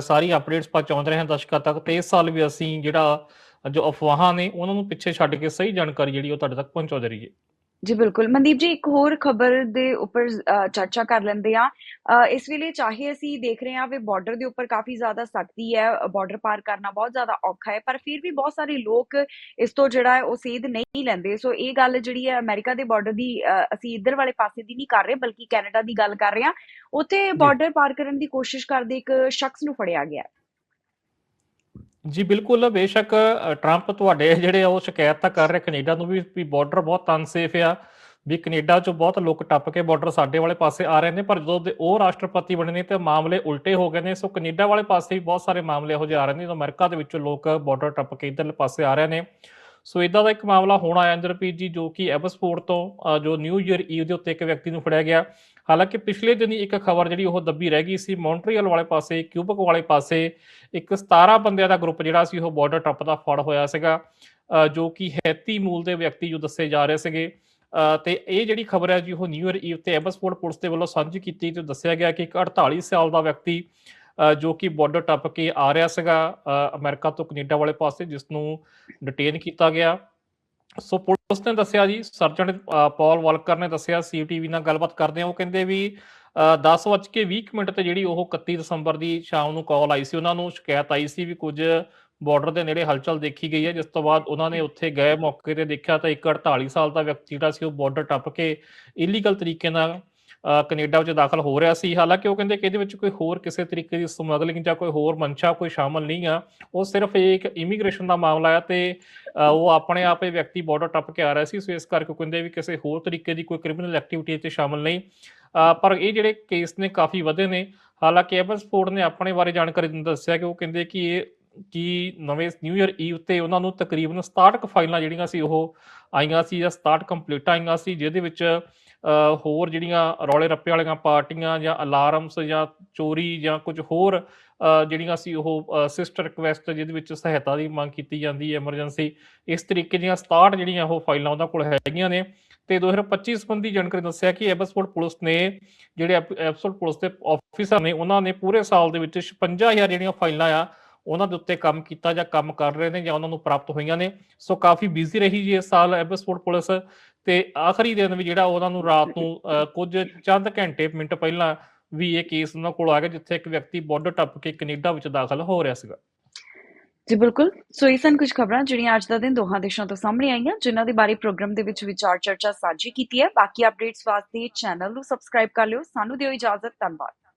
ਸਾਰੀ ਅਪਡੇਟਸ ਪਹੁੰਚਾਉਂਦੇ ਰਹੇ ਹਾਂ ਦਰਸ਼ਕਾਂ ਤੱਕ ਤੇ ਇਸ ਸਾਲ ਵੀ ਅਸੀਂ ਜਿਹੜਾ ਜੋ ਅਫਵਾਹਾਂ ਨੇ ਉਹਨਾਂ ਨੂੰ ਪਿੱਛੇ ਛੱਡ ਕੇ ਸਹੀ ਜਾਣਕਾਰੀ ਜਿਹੜੀ ਉਹ ਤੁਹਾਡੇ ਤੱਕ ਪਹੁੰਚਾਉਂਦੇ ਰਹੀਏ। ਜੀ ਬਿਲਕੁਲ। ਮਨਦੀਪ ਜੀ ਇੱਕ ਹੋਰ ਖਬਰ ਦੇ ਉੱਪਰ ਚਰਚਾ ਕਰ ਲੈਂਦੇ ਆ ਇਸ ਵੇਲੇ ਚਾਹੇ ਅਸੀਂ ਦੇਖ ਰਹੇ ਹਾਂ ਵੀ ਬਾਰਡਰ ਦੇ ਉੱਪਰ ਕਾਫੀ ਜ਼ਿਆਦਾ ਸਖਤੀ ਹੈ ਬਾਰਡਰ ਪਾਰ ਕਰਨਾ ਬਹੁਤ ਜ਼ਿਆਦਾ ਔਖਾ ਹੈ ਪਰ ਫਿਰ ਵੀ ਬਹੁਤ ਸਾਰੇ ਲੋਕ ਇਸ ਤੋਂ ਜਿਹੜਾ ਹੈ ਉਹ ਸੇਧ ਨਹੀਂ ਲੈਂਦੇ। ਸੋ ਇਹ ਗੱਲ ਜਿਹੜੀ ਹੈ ਅਮਰੀਕਾ ਦੇ ਬਾਰਡਰ ਦੀ ਅਸੀਂ ਇੱਧਰ ਵਾਲੇ ਪਾਸੇ ਦੀ ਨਹੀਂ ਕਰ ਰਹੇ ਬਲਕਿ ਕੈਨੇਡਾ ਦੀ ਗੱਲ ਕਰ ਰਹੇ ਹਾਂ। ਉੱਥੇ ਬਾਰਡਰ ਪਾਰ ਕਰਨ ਦੀ ਕੋਸ਼ਿਸ਼ ਕਰਦੇ ਇੱਕ ਸ਼ਖਸ ਨੂੰ ਫੜਿਆ ਗਿਆ। ਹੈ। ਜੀ, ਬਿਲਕੁਲ। ਬੇਸ਼ੱਕ ਟਰੰਪ ਤੁਹਾਡੇ ਜਿਹੜੇ ਆ ਉਹ ਸ਼ਿਕਾਇਤ ਤਾਂ ਕਰ ਰਹੇ ਕੈਨੇਡਾ ਨੂੰ ਵੀ ਵੀ ਬਾਰਡਰ ਬਹੁਤ ਅਨਸੇਫ ਆ, ਵੀ ਕੈਨੇਡਾ ਚੋਂ ਬਹੁਤ ਲੋਕ ਟੱਪ ਕੇ ਬਾਰਡਰ ਸਾਡੇ ਵਾਲੇ ਪਾਸੇ ਆ ਰਹੇ ਨੇ, ਪਰ ਜਦੋਂ ਦੇ ਉਹ ਰਾਸ਼ਟਰਪਤੀ ਬਣੇ ਨੇ ਤੇ ਮਾਮਲੇ ਉਲਟੇ ਹੋ ਗਏ ਨੇ, ਸੋ ਕੈਨੇਡਾ ਵਾਲੇ ਪਾਸੇ ਵੀ ਬਹੁਤ ਸਾਰੇ ਮਾਮਲੇ ਇਹੋ ਜਿਹੇ ਆ ਰਹੇ ਨੇ, ਜਦੋਂ ਅਮਰੀਕਾ ਦੇ ਵਿੱਚੋਂ ਲੋਕ ਬਾਰਡਰ ਟੱਪ ਕੇ ਇੱਧਰਲੇ ਪਾਸੇ ਆ ਰਹੇ ਨੇ। ਸੋ ਇਦਾਂ ਦਾ ਇੱਕ ਮਾਮਲਾ ਹੁਣ ਆਇਆ ਇੰਦਰਪ੍ਰੀਤ ਜੀ ਜੋ ਕਿ ਐਬਸਪੋਰਟ ਤੋਂ ਜੋ ਨਿਊ ਈਅਰ ਈਵ ਦੇ ਉੱਤੇ ਇੱਕ ਵਿਅਕਤੀ ਨੂੰ ਫੜਿਆ ਗਿਆ। ਹਾਲਾਂਕਿ ਪਿਛਲੇ ਦਿਨੀ ਇੱਕ ਖਬਰ ਜਿਹੜੀ ਉਹ ਦੱਬੀ ਰਹਿ ਗਈ ਸੀ ਮੌਂਟਰੀਅਲ ਵਾਲੇ ਪਾਸੇ ਕਿਊਬਕ ਵਾਲੇ ਪਾਸੇ ਇੱਕ 17 ਬੰਦਿਆਂ ਦਾ ਗਰੁੱਪ ਜਿਹੜਾ ਸੀ ਉਹ ਬਾਰਡਰ ਟੱਪਦਾ ਫੜ ਹੋਇਆ ਸੀਗਾ ਜੋ ਕਿ ਹੈਤੀ ਮੂਲ ਦੇ ਵਿਅਕਤੀ ਜੋ ਦੱਸੇ ਜਾ ਰਹੇ ਸੀਗੇ। ਅ, ਤੇ ਇਹ ਜਿਹੜੀ ਖਬਰ ਹੈ ਜੀ ਉਹ ਨਿਊ ਈਅਰ ਈਵ ਤੇ ਐਬਸਪੋਰਟ ਪੁਲਿਸ ਦੇ ਵੱਲੋਂ ਸਾਂਝੀ ਕੀਤੀ ਤੇ ਦੱਸਿਆ ਗਿਆ ਕਿ ਇੱਕ 48 ਸਾਲ ਦਾ ਵਿਅਕਤੀ ਜੋ ਕਿ ਬਾਰਡਰ ਟੱਪ ਕੇ ਆ ਰਿਹਾ ਸੀਗਾ ਅ, ਅਮਰੀਕਾ ਤੋਂ ਕੈਨੇਡਾ ਵਾਲੇ ਪਾਸੇ ਜਿਸ ਨੂੰ ਡਿਟੇਨ ਕੀਤਾ ਗਿਆ। ਸੋ ਪੁਲਿਸ ਨੇ ਦੱਸਿਆ ਜੀ ਸਰਜਨ ਪੌਲ ਵਾਲਕਰ ਨੇ ਦੱਸਿਆ ਸੀਟੀਵੀ ਨਾਲ ਗੱਲਬਾਤ ਕਰਦੇ ਆ ਉਹ ਕਹਿੰਦੇ ਵੀ 10:20 ਮਿੰਟ ਤੇ ਜਿਹੜੀ ਉਹ 31 ਦਸੰਬਰ ਦੀ ਸ਼ਾਮ ਨੂੰ ਕਾਲ ਆਈ ਸੀ। ਉਹਨਾਂ ਨੂੰ ਸ਼ਿਕਾਇਤ ਆਈ ਸੀ ਵੀ ਕੁਝ ਬਾਰਡਰ ਦੇ ਨੇੜੇ ਹਲਚਲ ਦੇਖੀ ਗਈ ਹੈ ਜਿਸ ਤੋਂ ਬਾਅਦ ਉਹਨਾਂ ਨੇ ਉੱਥੇ ਗਏ ਮੌਕੇ ਤੇ ਦੇਖਿਆ ਤਾਂ ਇੱਕ 48 ਸਾਲ ਦਾ ਵਿਅਕਤੀ ਜਿਹੜਾ ਸੀ ਉਹ ਬਾਰਡਰ ਟੱਪ ਕੇ ਇਲੀਗਲ ਤਰੀਕੇ ਨਾਲ ਕੈਨੇਡਾ ਵਿੱਚ ਦਾਖਲ ਹੋ ਰਿਹਾ ਸੀ। ਹਾਲਾਂਕਿ ਉਹ ਕਹਿੰਦੇ ਕਿ ਇਹਦੇ ਵਿੱਚ ਕੋਈ ਹੋਰ ਕਿਸੇ ਤਰੀਕੇ ਦੀ ਸਮਗਲਿੰਗ ਜਾਂ ਕੋਈ ਹੋਰ ਮਨਸ਼ਾ ਕੋਈ ਸ਼ਾਮਲ ਨਹੀਂ ਆ। ਉਹ ਸਿਰਫ ਇਹ ਇੱਕ ਇਮੀਗ੍ਰੇਸ਼ਨ ਦਾ ਮਾਮਲਾ ਆ ਤੇ ਉਹ ਆਪਣੇ ਆਪ ਇਹ ਵਿਅਕਤੀ ਬਾਰਡਰ ਟੱਪ ਕੇ ਆ ਰਿਹਾ ਸੀ। ਸੋ ਇਸ ਕਰਕੇ ਉਹ ਕਹਿੰਦੇ ਵੀ ਕਿਸੇ ਹੋਰ ਤਰੀਕੇ ਦੀ ਕੋਈ ਕ੍ਰਿਮੀਨਲ ਐਕਟੀਵਿਟੀ ਤੇ ਸ਼ਾਮਲ ਨਹੀਂ। ਪਰ ਇਹ ਜਿਹੜੇ ਕੇਸ ਨੇ ਕਾਫੀ ਵਧੇ ਨੇ। ਹਾਲਾਂਕਿ ਐਬਸਪੋਰਟ ਨੇ ਆਪਣੇ ਬਾਰੇ ਜਾਣਕਾਰੀ ਦਿੰਦੇ ਦੱਸਿਆ ਕਿ ਉਹ ਕਹਿੰਦੇ ਕਿ ਇਹ, ਕਿ ਨਵੇਂ ਨਿਊ ਇਅਰ ਈਵ ਤੇ ਉਹਨਾਂ ਨੂੰ ਤਕਰੀਬਨ 67 ਕੁ ਫਾਈਲਾਂ ਜਿਹੜੀਆਂ ਸੀ ਉਹ ਆਈਆਂ ਸੀ ਜਾਂ 67 ਕੰਪਲੀਟ ਆਈਆਂ ਸੀ, ਜਿਹਦੇ ਵਿੱਚ ਹੋਰ ਜਿਹੜੀਆਂ ਰੌਲੇ ਰੱਪੇ ਵਾਲੀਆਂ ਪਾਰਟੀਆਂ ਜਾਂ ਅਲਾਰਮਸ ਜਾਂ ਚੋਰੀ ਜਾਂ ਕੁਝ ਹੋਰ ਜਿਹੜੀਆਂ ਸੀ ਉਹ ਸਿਸਟਰ ਰਿਕਵੈਸਟ ਜਿਹਦੇ ਵਿੱਚ ਸਹਾਇਤਾ ਦੀ ਮੰਗ ਕੀਤੀ ਜਾਂਦੀ ਹੈ ਐਮਰਜੈਂਸੀ ਇਸ ਤਰੀਕੇ ਦੀਆਂ 67 ਜਿਹੜੀਆਂ ਉਹ ਫਾਈਲਾਂ ਉਹਨਾਂ ਕੋਲ ਹੈਗੀਆਂ ਨੇ। ਤੇ 2025 ਸੰਬੰਧੀ ਜਾਣਕਾਰੀ ਦੱਸਿਆ ਕਿ ਐਬਸਪੋਰਟ ਪੁਲਿਸ ਨੇ ਜਿਹੜੇ ਐਬ- ਐਬਸਪੋਰਟ ਪੁਲਿਸ ਦੇ ਆਫੀਸਰ ਨੇ, ਉਹਨਾਂ ਨੇ ਪੂਰੇ ਸਾਲ ਦੇ ਵਿੱਚ 55000 ਜਿਹੜੀਆਂ ਫਾਈਲਾਂ ਆ, ਉਹਨਾਂ ਦੇ ਉੱਤੇ ਕੰਮ ਕੀਤਾ ਜਾਂ ਕੰਮ ਕਰ ਰਹੇ ਨੇ ਜਾਂ ਉਹਨਾਂ ਨੂੰ ਪ੍ਰਾਪਤ ਹੋਈਆਂ ਨੇ। ਸੋ ਕਾਫੀ ਬਿਜ਼ੀ ਰਹੀ ਜੀ ਇਸ ਸਾਲ ਐਬਸਪੋਰਟ ਪੁਲਿਸ। ਤੇ ਆਖਰੀ ਦਿਨ ਵੀ ਜਿਹੜਾ ਉਹਨਾਂ ਨੂੰ ਰਾਤ ਨੂੰ ਕੁਝ ਚੰਦ ਘੰਟੇ ਮਿੰਟ ਪਹਿਲਾਂ ਵੀ ਇਹ ਕੇਸ ਉਹਨਾਂ ਕੋਲ ਆ ਗਿਆ ਜਿੱਥੇ ਇੱਕ ਵਿਅਕਤੀ ਬਾਰਡਰ ਟੱਪ ਕੇ ਕੈਨੇਡਾ ਵਿੱਚ ਦਾਖਲ ਹੋ ਰਿਹਾ ਸੀਗਾ। ਜੀ ਬਿਲਕੁਲ। ਸੋ ਇਹ ਸਨ ਕੁਝ ਖਬਰਾਂ ਜਿਹੜੀਆਂ ਅੱਜ ਦਾ ਦਿਨ ਦੋਹਾਂ ਦੇਸ਼ਾਂ ਤੋਂ ਸਾਹਮਣੇ ਆਈਆਂ ਜਿਨ੍ਹਾਂ ਦੇ ਬਾਰੇ ਪ੍ਰੋਗਰਾਮ ਦੇ ਵਿੱਚ ਵਿਚਾਰ ਚਰਚਾ ਸਾਂਝੀ ਕੀਤੀ ਹੈ। ਬਾਕੀ ਅਪਡੇਟਸ ਵਾਸਤੇ ਚੈਨਲ ਨੂੰ ਸਬਸਕ੍ਰਾਈਬ ਕਰ ਲਿਓ। ਸਾਨੂੰ ਦਿਓ ਇਜਾਜ਼ਤ। ਧੰਨਵਾਦ।